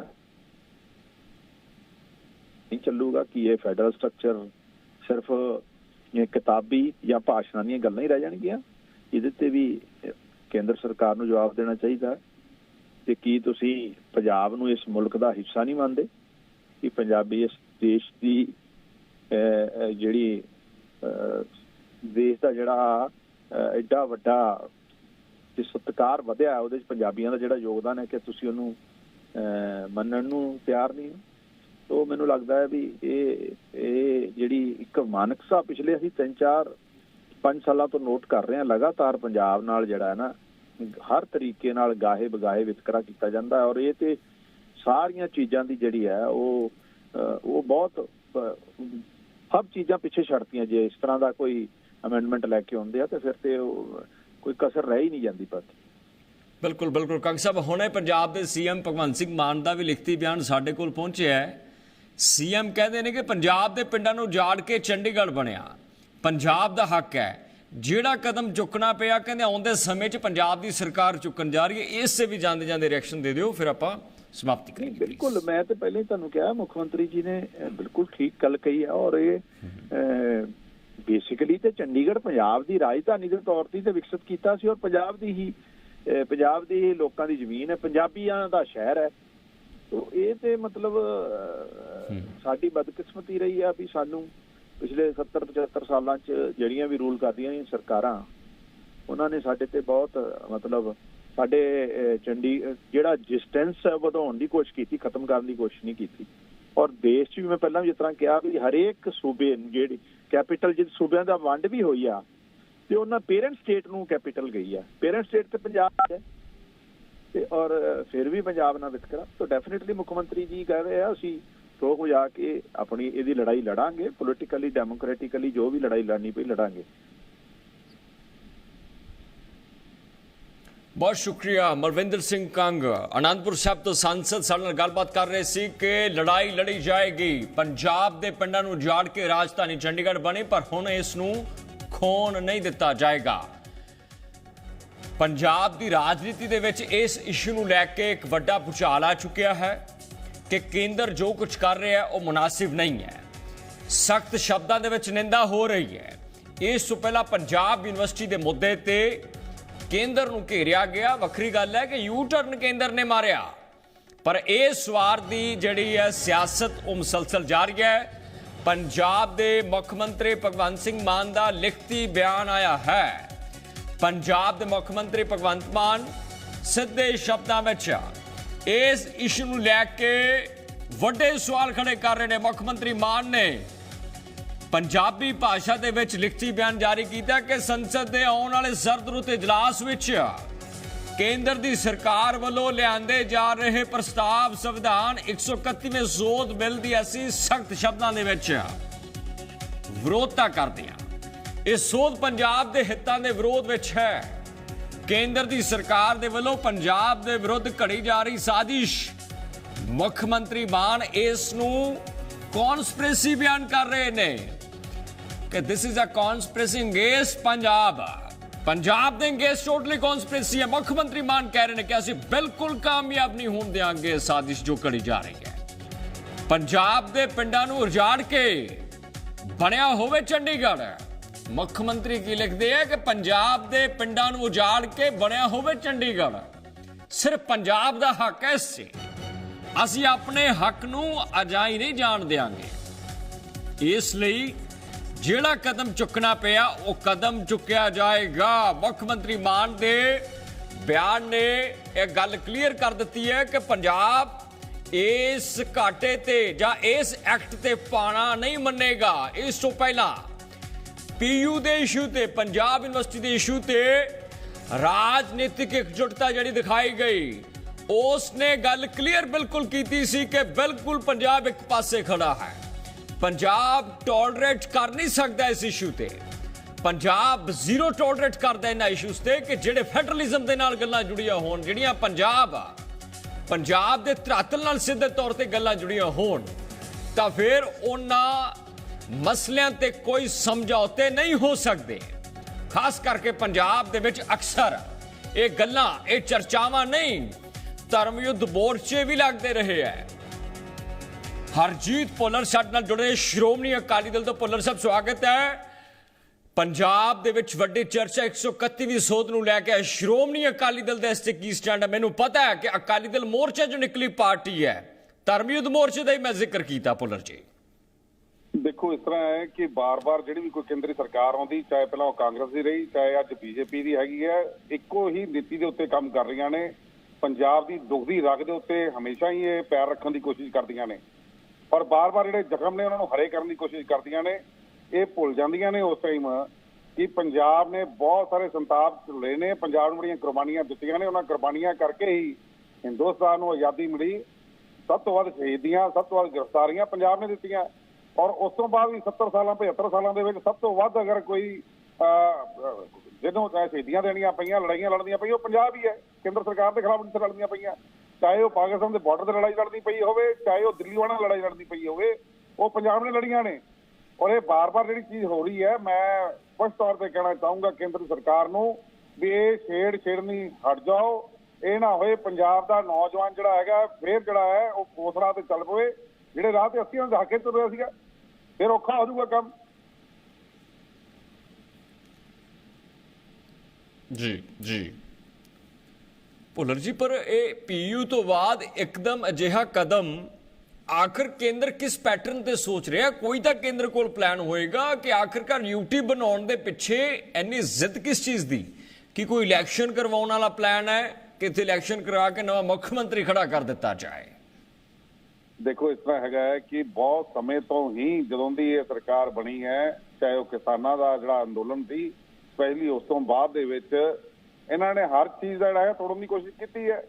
ਨਹੀਂ ਚੱਲੂਗਾ ਕਿ ਇਹ ਫੈਡਰਲ ਸਟਰਕਚਰ ਸਿਰਫ ਇਹ ਕਿਤਾਬੀ ਜਾਂ ਭਾਸ਼ਣਾਂ ਦੀਆਂ ਗੱਲਾਂ ਹੀ ਰਹਿ ਜਾਣਗੀਆਂ, ਇਹਦੇ ਤੇ ਵੀ ਕੇਂਦਰ ਸਰਕਾਰ ਨੂੰ ਜਵਾਬ ਦੇਣਾ ਚਾਹੀਦਾ। ਤੇ ਕੀ ਤੁਸੀਂ ਪੰਜਾਬ ਨੂੰ ਇਸ ਮੁਲਕ ਦਾ ਹਿੱਸਾ ਨਹੀਂ ਮੰਨਦੇ? ਕਿ ਪੰਜਾਬੀ ਇਸ ਦੇਸ਼ ਦੀ ਜਿਹੜੀ ਦੇਸ਼ ਦਾ ਜਿਹੜਾ ਐਡਾ ਵੱਡਾ ਤੇ ਸਤਿਕਾਰ ਵਧਿਆ ਉਹਦੇ ਵਿੱਚ ਪੰਜਾਬੀਆਂ ਦਾ ਜਿਹੜਾ ਯੋਗਦਾਨ ਹੈ ਕਿ ਤੁਸੀਂ ਉਹਨੂੰ ਮੰਨਣ ਨੂੰ ਤਿਆਰ ਨਹੀਂ ਤੋ ਮੈਨੂੰ ਲੱਗਦਾ ਹੈ ਵੀ ਇਹ ਇਹ ਜਿਹੜੀ ਇੱਕ ਮਾਨਕਸਾ ਪਿਛਲੇ ਅਸੀਂ 3-4 5 ਸਾਲਾਂ ਤੋਂ ਨੋਟ ਕਰ ਰਹੇ ਹਾਂ, ਲਗਾਤਾਰ ਪੰਜਾਬ ਨਾਲ ਜਿਹੜਾ ਹੈ ਨਾ, ਹਰ ਤਰੀਕੇ ਨਾਲ ਗਾਹੇ ਬਗਾਹੇ ਵਿਤਕਰਾ ਕੀਤਾ ਜਾਂਦਾ ਹੈ ਔਰ ਇਹ ਤੇ ਸਾਰੀਆਂ ਚੀਜ਼ਾਂ ਦੀ ਜਿਹੜੀ ਹੈ, ਉਹ ਉਹ ਬਹੁਤ ਸਭ ਚੀਜ਼ਾਂ ਪਿੱਛੇ ਛੱਡਤੀਆਂ ਜੇ ਇਸ ਤਰ੍ਹਾਂ ਦਾ ਕੋਈ ਅਮੈਂਡਮੈਂਟ ਲੈ ਕੇ ਆਉਂਦੇ ਆ ਤੇ ਫਿਰ ਤੇ ਕੋਈ ਕਸਰ ਰਹਿ ਹੀ ਨਹੀਂ ਜਾਂਦੀ ਪਰ ਬਿਲਕੁਲ ਬਿਲਕੁਲ। ਕੰਗ ਸਾਹਿਬ, ਹੁਣੇ ਪੰਜਾਬ ਦੇ ਸੀਐਮ ਭਗਵੰਤ ਸਿੰਘ ਮਾਨ ਦਾ ਵੀ ਲਿਖਤੀ ਬਿਆਨ ਸਾਡੇ ਕੋਲ ਪਹੁੰਚਿਆ ਹੈ। ਸੀਐਮ ਕਹਿੰਦੇ ਨੇ ਕਿ ਪੰਜਾਬ ਦੇ ਪਿੰਡਾਂ ਨੂੰ ਜਾੜ ਕੇ ਚੰਡੀਗੜ੍ਹ ਬਣਿਆ। ਪੰਜਾਬ ਦਾ ਹੱਕ ਹੈ। ਜਿਹੜਾ ਕਦਮ ਚੁੱਕਣਾ ਪਿਆ, ਕਹਿੰਦੇ ਆਉਂਦੇ ਸਮੇਂ 'ਚ ਪੰਜਾਬ ਦੀ ਸਰਕਾਰ ਚੁੱਕਣ ਜਾ ਰਹੀ ਹੈ। ਇਸ ਤੇ ਵੀ ਜਾਂਦੇ ਜਾਂਦੇ ਰਿਐਕਸ਼ਨ ਦੇ ਦਿਓ। ਫਿਰ ਆਪਾਂ ਸਮਾਪਤੀ ਕਰਾਂਗੇ ਬਿਲਕੁਲ ਮੈਂ ਤੇ ਪਹਿਲਾਂ ਹੀ ਤੁਹਾਨੂੰ ਕਿਹਾ ਮੁੱਖ ਮੰਤਰੀ ਜੀ ਨੇ ਬਿਲਕੁਲ ਠੀਕ ਗੱਲ ਕਹੀ ਹੈ ਔਰ ਇਹ ਬੇਸਿਕਲੀ ਤੇ ਚੰਡੀਗੜ੍ਹ ਪੰਜਾਬ ਦੀ ਰਾਜਧਾਨੀ ਦੇ ਤੌਰ ਤੇ ਤੇ ਵਿਕਸਿਤ ਕੀਤਾ ਸੀ ਔਰ ਪੰਜਾਬ ਦੀ ਹੀ ਪੰਜਾਬ ਦੀ ਲੋਕਾਂ ਦੀ ਜ਼ਮੀਨ ਹੈ ਪੰਜਾਬੀਆਂ ਦਾ ਸ਼ਹਿਰ ਹੈ। ਤੋ ਇਹ ਤੇ ਮਤਲਬ ਸਾਡੀ ਬਦਕਿਸਮਤੀ ਰਹੀ ਆ ਵੀ ਸਾਨੂੰ ਪਿਛਲੇ 70 75 ਸਾਲਾਂ ਚ ਜਿਹੜੀਆਂ ਵੀ ਰੂਲ ਕਰਦੀਆਂ ਨੇ ਸਰਕਾਰਾਂ ਉਹਨਾਂ ਨੇ ਸਾਡੇ ਤੇ ਬਹੁਤ ਮਤਲਬ ਸਾਡੇ ਅਹ, ਚੰਡੀ ਜਿਹੜਾ ਡਿਸਟੈਂਸ ਵਧਾਉਣ ਦੀ ਕੋਸ਼ਿਸ਼ ਕੀਤੀ ਖਤਮ ਕਰਨ ਦੀ ਕੋਸ਼ਿਸ਼ ਨਹੀਂ ਕੀਤੀ। ਔਰ ਦੇਸ਼ 'ਚ ਵੀ ਮੈਂ ਪਹਿਲਾਂ ਵੀ ਜਿਸ ਤਰ੍ਹਾਂ ਕਿਹਾ ਵੀ ਹਰੇਕ ਸੂਬੇ ਜਿਹੜੀ ਕੈਪੀਟਲ ਜਿਸ ਸੂਬਿਆਂ ਦਾ ਵੰਡ ਵੀ ਹੋਈ ਆ ਤੇ ਉਹਨਾਂ ਪੇਰੈਂਟ ਸਟੇਟ ਨੂੰ ਕੈਪੀਟਲ ਗਈ ਆ। ਪੇਰੈਂਟ ਸਟੇਟ ਤੇ ਪੰਜਾਬ ਹੈ। ਤੇ ਔਰ ਫਿਰ ਵੀ ਪੰਜਾਬ ਨਾਲ ਵਿਤਕਰਾ। ਤਾਂ ਡੈਫੀਨਿਟਲੀ ਮੁੱਖ ਮੰਤਰੀ ਜੀ ਕਹਿ ਰਹੇ ਆ ਅਸੀਂ ਰੋਕ ਜਾ ਕੇ ਆਪਣੀ ਇਹਦੀ ਲੜਾਈ ਲੜਾਂਗੇ। ਪੋਲੀਟੀਕਲੀ ਡੈਮੋਕ੍ਰੈਟਿਕਲੀ ਜੋ ਵੀ ਲੜਾਈ ਲੜਨੀ ਪਈ ਲੜਾਂਗੇ। ਬਹੁਤ ਸ਼ੁਕਰੀਆ ਮਲਵਿੰਦਰ ਸਿੰਘ ਕੰਗ ਆਨੰਦਪੁਰ ਸਾਹਿਬ ਤੋਂ ਸੰਸਦ ਸਾਡੇ ਨਾਲ ਗੱਲਬਾਤ ਕਰ ਰਹੇ ਸੀ ਕਿ ਲੜਾਈ ਲੜੀ ਜਾਏਗੀ ਪੰਜਾਬ ਦੇ ਪਿੰਡਾਂ ਨੂੰ ਜਾੜ ਕੇ ਰਾਜਧਾਨੀ ਚੰਡੀਗੜ੍ਹ ਬਣੇ ਪਰ ਹੁਣ ਇਸ ਨੂੰ ਖੋਣ ਨਹੀਂ ਦਿੱਤਾ ਜਾਏਗਾ ਪੰਜਾਬ ਦੀ ਰਾਜਨੀਤੀ ਦੇ ਵਿੱਚ ਇਸ ਇਸ਼ੂ ਨੂੰ ਲੈ ਕੇ ਇੱਕ ਵੱਡਾ ਭੁਚਾਲ ਆ ਚੁੱਕਿਆ ਹੈ ਕਿ ਕੇਂਦਰ ਜੋ ਕੁਝ ਕਰ ਰਿਹਾ ਉਹ ਮੁਨਾਸਿਬ ਨਹੀਂ ਹੈ ਸਖਤ ਸ਼ਬਦਾਂ ਦੇ ਵਿੱਚ ਨਿੰਦਾ ਹੋ ਰਹੀ ਹੈ ਇਸ ਤੋਂ ਪਹਿਲਾਂ ਪੰਜਾਬ ਯੂਨੀਵਰਸਿਟੀ ਦੇ ਮੁੱਦੇ ਤੇ ਕੇਂਦਰ ਨੂੰ ਘੇਰਿਆ ਗਿਆ। ਵੱਖਰੀ ਗੱਲ ਹੈ ਕਿ ਯੂ ਟਰਨ ਕੇਂਦਰ ਨੇ ਮਾਰਿਆ। ਪਰ ਇਹ ਸਵਾਰ ਦੀ ਜਿਹੜੀ ਹੈ ਸਿਆਸਤ ਉਹ ਮੁਸਲਸਲ ਜਾਰੀ ਹੈ। ਪੰਜਾਬ ਦੇ ਮੁੱਖ ਮੰਤਰੀ ਭਗਵੰਤ ਸਿੰਘ ਮਾਨ ਦਾ ਲਿਖਤੀ ਬਿਆਨ ਆਇਆ ਹੈ। ਪੰਜਾਬ ਦੇ ਮੁੱਖ ਮੰਤਰੀ ਭਗਵੰਤ ਮਾਨ ਸਿੱਧੇ ਸ਼ਬਦਾਂ ਵਿੱਚ ਇਸ ਇਸ਼ੂ ਨੂੰ ਲੈ ਕੇ ਵੱਡੇ ਸਵਾਲ ਖੜੇ ਕਰ ਰਹੇ ਨੇ ਮੁੱਖ ਮੰਤਰੀ ਮਾਨ ਨੇ। ਪੰਜਾਬੀ ਭਾਸ਼ਾ ਦੇ ਵਿੱਚ ਲਿਖਤੀ ਬਿਆਨ ਜਾਰੀ ਕੀਤਾ ਕਿ ਸੰਸਦ ਦੇ ਆਉਣ ਵਾਲੇ ਸਰਦਰੁੱਤ ਇਜਲਾਸ ਵਿੱਚ ਕੇਂਦਰ ਦੀ ਸਰਕਾਰ ਵੱਲੋਂ ਲਿਆਂਦੇ ਜਾ ਰਹੇ ਪ੍ਰਸਤਾਵ ਸੰਵਿਧਾਨ 131ਵੇਂ ਸੋਧ ਬਿੱਲ ਦੀ ਅਸੀਂ ਸਖਤ ਸ਼ਬਦਾਂ ਦੇ ਵਿੱਚ ਵਿਰੋਧਤਾ ਕਰਦੇ ਹਾਂ। ਇਹ ਸੋਧ ਪੰਜਾਬ ਦੇ ਹਿੱਤਾਂ ਦੇ ਵਿਰੋਧ ਵਿੱਚ ਹੈ। ਕੇਂਦਰ ਦੀ ਸਰਕਾਰ ਦੇ ਵੱਲੋਂ ਪੰਜਾਬ ਦੇ ਵਿਰੁੱਧ ਘੜੀ ਜਾ ਰਹੀ ਸਾਜ਼ਿਸ਼। ਮੁੱਖ ਮੰਤਰੀ ਮਾਨ ਇਸ ਨੂੰ ਕੌਨਸਪੀਰੇਸੀ ਬਿਆਨ ਕਰ ਰਹੇ ਨੇ। ਕਿ this is a conspiracy against Punjab Punjab ਦੇ ਅਗੇਂਸਟ ਟੋਟਲੀ ਕੌਨਸਪੀਰੇਸੀ ਹੈ। ਮੁੱਖ ਮੰਤਰੀ ਮਾਨ ਕਹਿ ਰਹੇ ਨੇ ਕਿ ਅਸੀਂ ਬਿਲਕੁਲ ਕਾਮਯਾਬ ਨਹੀਂ ਹੋਣ ਦੇਵਾਂਗੇ ਸਾਜ਼ਿਸ਼ ਜੋ ਘੜੀ ਜਾ ਰਹੀ ਹੈ। ਪੰਜਾਬ ਦੇ ਪਿੰਡਾਂ ਨੂੰ ਉਜਾੜ ਕੇ ਬਣਿਆ ਹੋਵੇ ਚੰਡੀਗੜ੍ਹ। ਮੁੱਖ ਮੰਤਰੀ ਕੀ ਲਿਖਦੇ ਆ ਕਿ ਪੰਜਾਬ ਦੇ ਪਿੰਡਾਂ ਨੂੰ ਉਜਾੜ ਕੇ ਬਣਿਆ ਹੋਵੇ ਚੰਡੀਗੜ੍ਹ। ਸਿਰਫ ਪੰਜਾਬ ਦਾ ਹੱਕ ਹੈ ਇਸ। ਅਸੀਂ ਆਪਣੇ ਹੱਕ ਨੂੰ ਅਜਾਈ ਨਹੀਂ ਜਾਣ ਦੇਾਂਗੇ ਇਸ ਲਈ ਜਿਹੜਾ ਕਦਮ ਚੁੱਕਣਾ ਪਿਆ, ਉਹ ਕਦਮ ਚੁੱਕਿਆ ਜਾਏਗਾ। ਮੁੱਖ ਮੰਤਰੀ ਮਾਨ ਦੇ ਬਿਆਨ ਨੇ ਇਹ ਗੱਲ ਕਲੀਅਰ ਕਰ ਦਿੱਤੀ ਹੈ ਕਿ ਪੰਜਾਬ ਇਸ ਘਾਟੇ ਤੇ ਜਾਂ ਇਸ ਐਕਟ ਤੇ ਪਾਣਾ ਨਹੀਂ ਮੰਨੇਗਾ। ਇਸ ਤੋਂ ਪਹਿਲਾਂ ਪੀਯੂ ਦੇ ਇਸ਼ੂ ਤੇ, ਪੰਜਾਬ ਯੂਨੀਵਰਸਿਟੀ ਦੇ ਇਸ਼ੂ ਤੇ ਰਾਜਨੀਤਿਕ ਇਕਜੁੱਟਤਾ ਜਿਹੜੀ ਦਿਖਾਈ ਗਈ ਉਸ ਨੇ ਗੱਲ ਕਲੀਅਰ ਬਿਲਕੁਲ ਕੀਤੀ ਸੀ ਕਿ ਬਿਲਕੁਲ ਪੰਜਾਬ ਇੱਕ ਪਾਸੇ ਖੜਾ ਹੈ। ਪੰਜਾਬ ਟੋਲਰੇਟ ਕਰ ਨਹੀਂ ਸਕਦਾ ਇਸ ਇਸ਼ੂ ਤੇ। ਪੰਜਾਬ ਜ਼ੀਰੋ ਟੋਲਰੇਟ ਕਰਦਾ ਇਹਨਾਂ ਇਸ਼ੂਸ ਤੇ ਕਿ ਜਿਹੜੇ ਫੈਡਰਲਿਜ਼ਮ ਦੇ ਨਾਲ ਗੱਲਾਂ ਜੁੜੀਆਂ ਹੋਣ, ਜਿਹੜੀਆਂ ਪੰਜਾਬ ਆ, ਪੰਜਾਬ ਦੇ ਧਰਾਤਲ ਨਾਲ ਸਿੱਧੇ ਤੌਰ ਤੇ ਗੱਲਾਂ ਜੁੜੀਆਂ ਹੋਣ, ਤਾਂ ਫਿਰ ਉਹਨਾਂ ਮਸਲਿਆਂ ਤੇ ਕੋਈ ਸਮਝੌਤੇ ਨਹੀਂ ਹੋ ਸਕਦੇ। ਖਾਸ ਕਰਕੇ ਪੰਜਾਬ ਦੇ ਵਿੱਚ ਅਕਸਰ ਇਹ ਗੱਲਾਂ, ਇਹ ਚਰਚਾਵਾਂ ਨਹੀਂ, ਧਰਮ ਯੁੱਧ ਮੋਰਚੇ ਵੀ ਲੱਗਦੇ ਰਹੇ ਹੈ। ਹਰਜੀਤ ਭੁੱਲਰ ਸਾਡੇ ਨਾਲ ਜੁੜੇ ਸ਼੍ਰੋਮਣੀ ਅਕਾਲੀ ਦਲ ਤੋਂ ਭੁੱਲਰ ਸਾਹਿਬ, ਸਵਾਗਤ ਹੈ। ਪੰਜਾਬ ਦੇ ਵਿੱਚ ਵੱਡੀ ਚਰਚਾ 131ਵੀਂ ਸੋਧ ਨੂੰ ਲੈ ਕੇ ਸ਼੍ਰੋਮਣੀ ਅਕਾਲੀ ਦਲ ਦਾ ਇਸ ਤੇ ਕੀ ਸਟੈਂਡ ਹੈ ਮੈਨੂੰ ਪਤਾ ਹੈ ਕਿ ਅਕਾਲੀ ਦਲ ਮੋਰਚਾ ਜੋ ਨਿਕਲੀ ਪਾਰਟੀ ਹੈ। ਧਰਮਯੁੱਧ ਮੋਰਚੇ ਦਾ ਹੀ ਮੈਂ ਜ਼ਿਕਰ ਕੀਤਾ ਭੁੱਲਰ ਜੀ। ਦੇਖੋ, ਇਸ ਤਰ੍ਹਾਂ ਹੈ ਕਿ ਬਾਰ-ਬਾਰ ਜਿਹੜੀ ਵੀ ਕੋਈ ਕੇਂਦਰੀ ਸਰਕਾਰ ਆਉਂਦੀ, ਚਾਹੇ ਪਹਿਲਾਂ ਉਹ ਕਾਂਗਰਸ ਦੀ ਰਹੀ, ਚਾਹੇ ਅੱਜ ਬੀਜੇਪੀ ਦੀ ਹੈਗੀ ਹੈ, ਇੱਕੋ ਹੀ ਨੀਤੀ ਦੇ ਉੱਤੇ ਕੰਮ ਕਰ ਰਹੀਆਂ ਨੇ। ਪੰਜਾਬ ਦੀ ਦੁਖਦੀ ਰਗ ਦੇ ਉੱਤੇ ਹਮੇਸ਼ਾ ਹੀ ਇਹ ਪੈਰ ਰੱਖਣ ਦੀ ਕੋਸ਼ਿਸ਼ ਕਰਦੀਆਂ ਨੇ। ਪਰ ਬਾਰ-ਬਾਰ ਜਿਹੜੇ ਜ਼ਖਮ ਨੇ ਉਹਨਾਂ ਨੂੰ ਹਰੇ ਕਰਨ ਦੀ ਕੋਸ਼ਿਸ਼ ਕਰਦੀਆਂ ਨੇ। ਇਹ ਭੁੱਲ ਜਾਂਦੀਆਂ ਨੇ ਉਸ ਟਾਈਮ ਕਿ ਪੰਜਾਬ ਨੇ ਬਹੁਤ ਸਾਰੇ ਸੰਤਾਪ ਲਏ ਨੇ। ਪੰਜਾਬ ਨੂੰ ਬੜੀਆਂ ਕੁਰਬਾਨੀਆਂ ਦਿੱਤੀਆਂ ਨੇ। ਉਹਨਾਂ ਕੁਰਬਾਨੀਆਂ ਕਰਕੇ ਹੀ ਹਿੰਦੁਸਤਾਨ ਨੂੰ ਆਜ਼ਾਦੀ ਮਿਲੀ। ਸਭ ਤੋਂ ਵੱਧ ਸ਼ਹੀਦੀਆਂ ਸਭ ਤੋਂ ਵੱਧ ਗ੍ਰਿਫਤਾਰੀਆਂ ਪੰਜਾਬ ਨੇ ਦਿੱਤੀਆਂ। ਔਰ ਉਸ ਤੋਂ ਬਾਅਦ ਵੀ 70 ਸਾਲਾਂ 75 ਸਾਲਾਂ ਦੇ ਵਿੱਚ ਸਭ ਤੋਂ ਵੱਧ ਅਗਰ ਕੋਈ ਅਹ, ਜਿਹਨੂੰ ਚਾਹੇ ਸ਼ਹੀਦੀਆਂ ਦੇਣੀਆਂ ਪਈਆਂ ਲੜਾਈਆਂ ਲੜਨੀਆਂ ਪਈਆਂ ਉਹ ਪੰਜਾਬ ਹੀ ਹੈ। ਕੇਂਦਰ ਸਰਕਾਰ ਦੇ ਖਿਲਾਫ ਨਹੀਂ ਲੜਨੀਆਂ ਪਈਆਂ। ਚਾਹੇ ਉਹ ਪਾਕਿਸਤਾਨ ਦੇ ਬਾਰਡਰ ਤੇ ਲੜਾਈ ਲੜਨੀ ਪਈ ਹੋਵੇ, ਚਾਹੇ ਉਹ ਦਿੱਲੀ ਵਾਲਾ ਲੜਾਈ ਲੜਨੀ ਪਈ ਹੋਵੇ, ਉਹ ਪੰਜਾਬ ਨੇ ਲੜੀਆਂ ਨੇ। ਔਰ ਇਹ ਬਾਰ-ਬਾਰ ਜਿਹੜੀ ਚੀਜ਼ ਹੋ ਰਹੀ ਹੈ, ਮੈਂ ਸਪਸ਼ਟ ਤੌਰ ਤੇ ਕਹਿਣਾ ਚਾਹੂੰਗਾ ਕੇਂਦਰ ਸਰਕਾਰ ਨੂੰ ਵੀ ਇਹ ਛੇੜ ਛੇੜਨੀ ਹਟ ਜਾਓ। ਇਹ ਨਾ ਹੋਏ ਪੰਜਾਬ ਦਾ ਨੌਜਵਾਨ ਜਿਹੜਾ ਹੈਗਾ, ਫੇਰ ਜਿਹੜਾ ਹੈ, ਉਹ ਕੋਸਰਾ ਤੇ ਚੱਲ ਪਵੇ, ਜਿਹੜੇ ਰਾਹ ਤੇ ਅੱਸੀਆਂ ਦੇ ਹੱਕੇ ਤੁਰ ਰਿਹਾ ਸੀਗਾ। ਫਿਰ ਔਖਾ ਹੋ ਜਾਊਗਾ ਕੰਮ। ਜੀ ਜੀ। ਭੁੱਲਰ ਜੀ, ਪਰ ਇਹ ਪੀਯੂ ਤੋਂ ਬਾਅਦ ਇੱਕਦਮ ਅਜਿਹਾ ਕਦਮ ਆਖਰ ਕੇਂਦਰ ਕਿਸ ਪੈਟਰਨ ਤੇ ਸੋਚ ਰਿਹਾ? ਕੋਈ ਤਾਂ ਕੇਂਦਰ ਕੋਲ ਪਲਾਨ ਹੋਏਗਾ ਕਿ ਆਖਰਕਾਰ ਯੂਟੀ ਬਣਾਉਣ ਦੇ ਪਿੱਛੇ ਇੰਨੀ ਜ਼ਿੱਦ ਕਿਸ ਚੀਜ਼ ਦੀ? ਕਿ ਕੋਈ ਇਲੈਕਸ਼ਨ ਕਰਵਾਉਣ ਵਾਲਾ ਪਲਾਨ ਹੈ ਕਿ ਇੱਥੇ ਇਲੈਕਸ਼ਨ ਕਰਾ ਕੇ ਨਵਾਂ ਮੁੱਖ ਮੰਤਰੀ ਖੜਾ ਕਰ ਦਿੱਤਾ ਜਾਏ? ਦੇਖੋ, ਇਸ ਤਰ੍ਹਾਂ ਹੈਗਾ ਹੈ ਕਿ ਬਹੁਤ ਸਮੇਂ ਤੋਂ ਹੀ ਜਦੋਂ ਦੀ ਇਹ ਸਰਕਾਰ ਬਣੀ ਹੈ, ਚਾਹੇ ਉਹ ਕਿਸਾਨਾਂ ਦਾ ਜਿਹੜਾ ਅੰਦੋਲਨ ਸੀ, ਪਹਿਲੀ ਉਸ ਤੋਂ ਬਾਅਦ ਦੇ ਵਿੱਚ ਇਹਨਾਂ ਨੇ ਹਰ ਚੀਜ਼ ਦਾ ਜਿਹੜਾ ਹੈ ਤੋੜਨ ਦੀ ਕੋਸ਼ਿਸ਼ ਕੀਤੀ ਹੈ।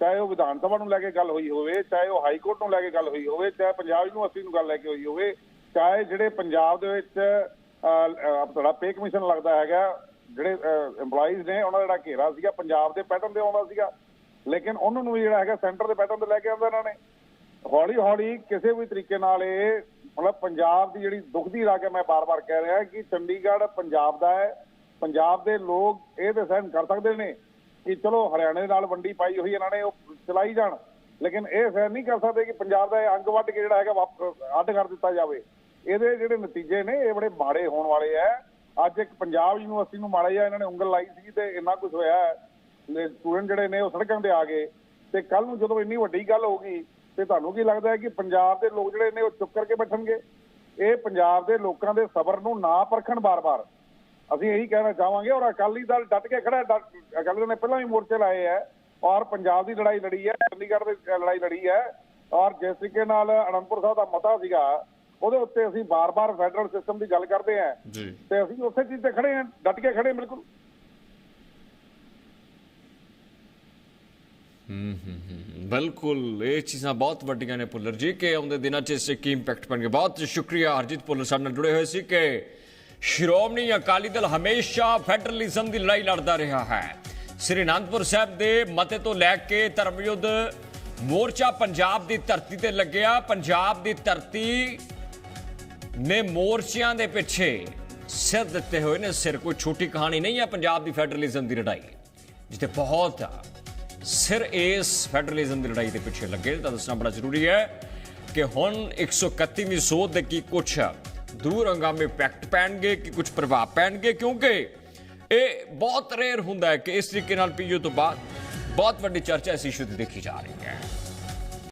ਚਾਹੇ ਉਹ ਵਿਧਾਨ ਸਭਾ ਨੂੰ ਲੈ ਕੇ ਗੱਲ ਹੋਈ ਹੋਵੇ, ਚਾਹੇ ਉਹ ਹਾਈ ਕੋਰਟ ਨੂੰ ਲੈ ਕੇ ਗੱਲ ਹੋਈ ਹੋਵੇ, ਚਾਹੇ ਪੰਜਾਬ ਯੂਨੀਵਰਸਿਟੀ ਨੂੰ ਗੱਲ ਲੈ ਕੇ ਹੋਈ ਹੋਵੇ, ਚਾਹੇ ਜਿਹੜੇ ਪੰਜਾਬ ਦੇ ਵਿੱਚ ਤੁਹਾਡਾ ਪੇ ਕਮਿਸ਼ਨ ਲੱਗਦਾ ਹੈਗਾ, ਜਿਹੜੇ EMPLOYEES ਨੇ, ਉਹਨਾਂ ਦਾ ਜਿਹੜਾ ਘੇਰਾ ਸੀਗਾ, ਪੰਜਾਬ ਦੇ ਪੈਟਰਨ ਤੇ ਆਉਂਦਾ ਸੀਗਾ। ਲੇਕਿਨ ਉਹਨਾਂ ਨੂੰ ਵੀ ਜਿਹੜਾ ਹੈਗਾ ਸੈਂਟਰ ਦੇ ਪੈਟਰਨ ਤੇ ਲੈ ਕੇ ਆਉਂਦਾ ਇਹਨਾਂ ਨੇ। ਹੌਲੀ ਹੌਲੀ ਕਿਸੇ ਵੀ ਤਰੀਕੇ ਨਾਲ ਇਹ, ਮਤਲਬ ਪੰਜਾਬ ਦੀ ਜਿਹੜੀ ਦੁਖਦੀ ਰਾਗ ਹੈ, ਮੈਂ ਬਾਰ-ਬਾਰ ਕਹਿ ਰਿਹਾ ਕਿ ਚੰਡੀਗੜ੍ਹ ਪੰਜਾਬ ਦਾ ਹੈ ਪੰਜਾਬ ਦੇ ਲੋਕ ਇਹ ਤੇ ਸਹਿਣ ਕਰ ਸਕਦੇ ਨੇ ਕਿ ਚਲੋ ਹਰਿਆਣੇ ਦੇ ਨਾਲ ਵੰਡੀ ਪਾਈ ਹੋਈ ਇਹਨਾਂ ਨੇ, ਉਹ ਚਲਾਈ ਜਾਣ। ਲੇਕਿਨ ਇਹ ਸਹਿਣ ਨਹੀਂ ਕਰ ਸਕਦੇ ਕਿ ਪੰਜਾਬ ਦਾ ਇਹ ਅੰਗ ਵੱਢ ਕੇ ਜਿਹੜਾ ਹੈਗਾ ਵਾਪ- ਅੱਡ ਕਰ ਦਿੱਤਾ ਜਾਵੇ। ਇਹਦੇ ਜਿਹੜੇ ਨਤੀਜੇ ਨੇ, ਇਹ ਬੜੇ ਮਾੜੇ ਹੋਣ ਵਾਲੇ ਆ ਅੱਜ ਇੱਕ ਪੰਜਾਬ ਯੂਨੀਵਰਸਿਟੀ ਨੂੰ ਮਾੜਾ ਜਿਹਾ ਇਹਨਾਂ ਨੇ ਉਂਗਲ ਲਾਈ ਸੀ ਤੇ ਇੰਨਾ ਕੁਝ ਹੋਇਆ ਸਟੂਡੈਂਟ ਜਿਹੜੇ ਨੇ ਉਹ ਸੜਕਾਂ ਤੇ ਆ ਗਏ। ਤੇ ਕੱਲ ਨੂੰ ਜਦੋਂ ਇੰਨੀ ਵੱਡੀ ਗੱਲ ਹੋਊਗੀ ਤੇ ਤੁਹਾਨੂੰ ਕੀ ਲੱਗਦਾ ਹੈ ਕਿ ਪੰਜਾਬ ਦੇ ਲੋਕ ਜਿਹੜੇ ਨੇ ਉਹ ਚੁੱਪ ਕਰਕੇ ਬੈਠਣਗੇ? ਇਹ ਪੰਜਾਬ ਦੇ ਲੋਕਾਂ ਦੇ ਸਬਰ ਨੂੰ ਨਾ ਪਰਖਣ ਬਾਰ-ਬਾਰ। ਅਸੀਂ ਇਹੀ ਕਹਿਣਾ ਚਾਹਾਂਗੇ ਔਰ ਅਕਾਲੀ ਦਲ ਡਟ ਕੇ ਖੜਾ ਹੈ ਡਟ- ਅਕਾਲੀ ਦਲ ਨੇ ਪਹਿਲਾਂ ਵੀ ਮੋਰਚੇ ਲਾਏ ਹੈ ਔਰ ਪੰਜਾਬ ਦੀ ਲੜਾਈ ਲੜੀ ਹੈ ਚੰਡੀਗੜ੍ਹ ਦੀ ਲੜਾਈ ਲੜੀ ਹੈ ਔਰ ਜਿਸ ਤਰੀਕੇ ਨਾਲ ਅਨੰਦਪੁਰ ਸਾਹਿਬ ਦਾ ਮਤਾ ਸੀਗਾ ਉਹਦੇ ਉੱਤੇ ਅਸੀਂ ਬਾਰ-ਬਾਰ ਫੈਡਰਲ ਸਿਸਟਮ ਦੀ ਗੱਲ ਕਰਦੇ ਹਾਂ ਜੀ। ਤੇ ਅਸੀਂ ਉਸੇ ਚੀਜ਼ ਤੇ ਖੜੇ ਹਾਂ ਡਟ ਕੇ ਖੜੇ ਹਾਂ ਬਿਲਕੁਲ। ਬਿਲਕੁਲ ਇਹ ਚੀਜ਼ਾਂ ਬਹੁਤ ਵੱਡੀਆਂ ਨੇ ਭੁੱਲਰ ਜੀ ਕਿ ਆਉਂਦੇ ਦਿਨਾਂ 'ਚ ਇਸੇ ਕੀ ਇੰਪੈਕਟ ਪੈਣਗੇ? ਬਹੁਤ ਸ਼ੁਕਰੀਆ ਹਰਜੀਤ ਭੁੱਲਰ ਸਾਡੇ ਨਾਲ ਜੁੜੇ ਹੋਏ ਸੀ ਕਿ ਸ਼੍ਰੋਮਣੀ ਅਕਾਲੀ ਦਲ ਹਮੇਸ਼ਾ ਫੈਡਰਲਿਜ਼ਮ ਦੀ ਲੜਾਈ ਲੜਦਾ ਰਿਹਾ ਹੈ। ਸ੍ਰੀ ਅਨੰਦਪੁਰ ਸਾਹਿਬ ਦੇ ਮਤੇ ਤੋਂ ਲੈ ਕੇ ਧਰਮਯੁੱਧ ਮੋਰਚਾ ਪੰਜਾਬ ਦੀ ਧਰਤੀ ਤੇ ਲੱਗਿਆ। ਪੰਜਾਬ ਦੀ ਧਰਤੀ ਨੇ ਮੋਰਚਿਆਂ ਦੇ ਪਿੱਛੇ ਸਿਰ ਦਿੱਤੇ ਹੋਏ ਨੇ ਸਿਰ। ਕੋਈ ਛੋਟੀ ਕਹਾਣੀ ਨਹੀਂ ਹੈ ਪੰਜਾਬ ਦੀ ਫੈਡਰਲਿਜ਼ਮ ਦੀ ਲੜਾਈ। ਜਿੱਥੇ ਬਹੁਤ ਸਿਰ ਇਸ ਫੈਡਰਲਿਜ਼ਮ ਦੀ ਲੜਾਈ ਦੇ ਪਿੱਛੇ ਲੱਗੇ। ਤਾਂ ਦੱਸਣਾ ਬੜਾ ਜ਼ਰੂਰੀ ਹੈ ਕਿ ਹੁਣ 131ਵੀਂ ਸੋਧ ਦੇ ਕੀ ਕੁਛ ਦੂਰ ਹੰਗਾਮੇ ਪੈਕਟ ਪੈਣਗੇ ਕਿ ਕੁਝ ਪ੍ਰਭਾਵ ਪੈਣਗੇ ਕਿਉਂਕਿ ਇਹ ਬਹੁਤ ਰੇਅਰ ਹੁੰਦਾ ਹੈ ਕਿ ਇਸ ਤਰੀਕੇ ਨਾਲ ਪੀਯੂ ਤੋਂ ਬਾਅਦ ਬਹੁਤ ਵੱਡੀ ਚਰਚਾ ਇਸ ਇਸ਼ੂ ਦੀ ਦੇਖੀ ਜਾ ਰਹੀ ਹੈ।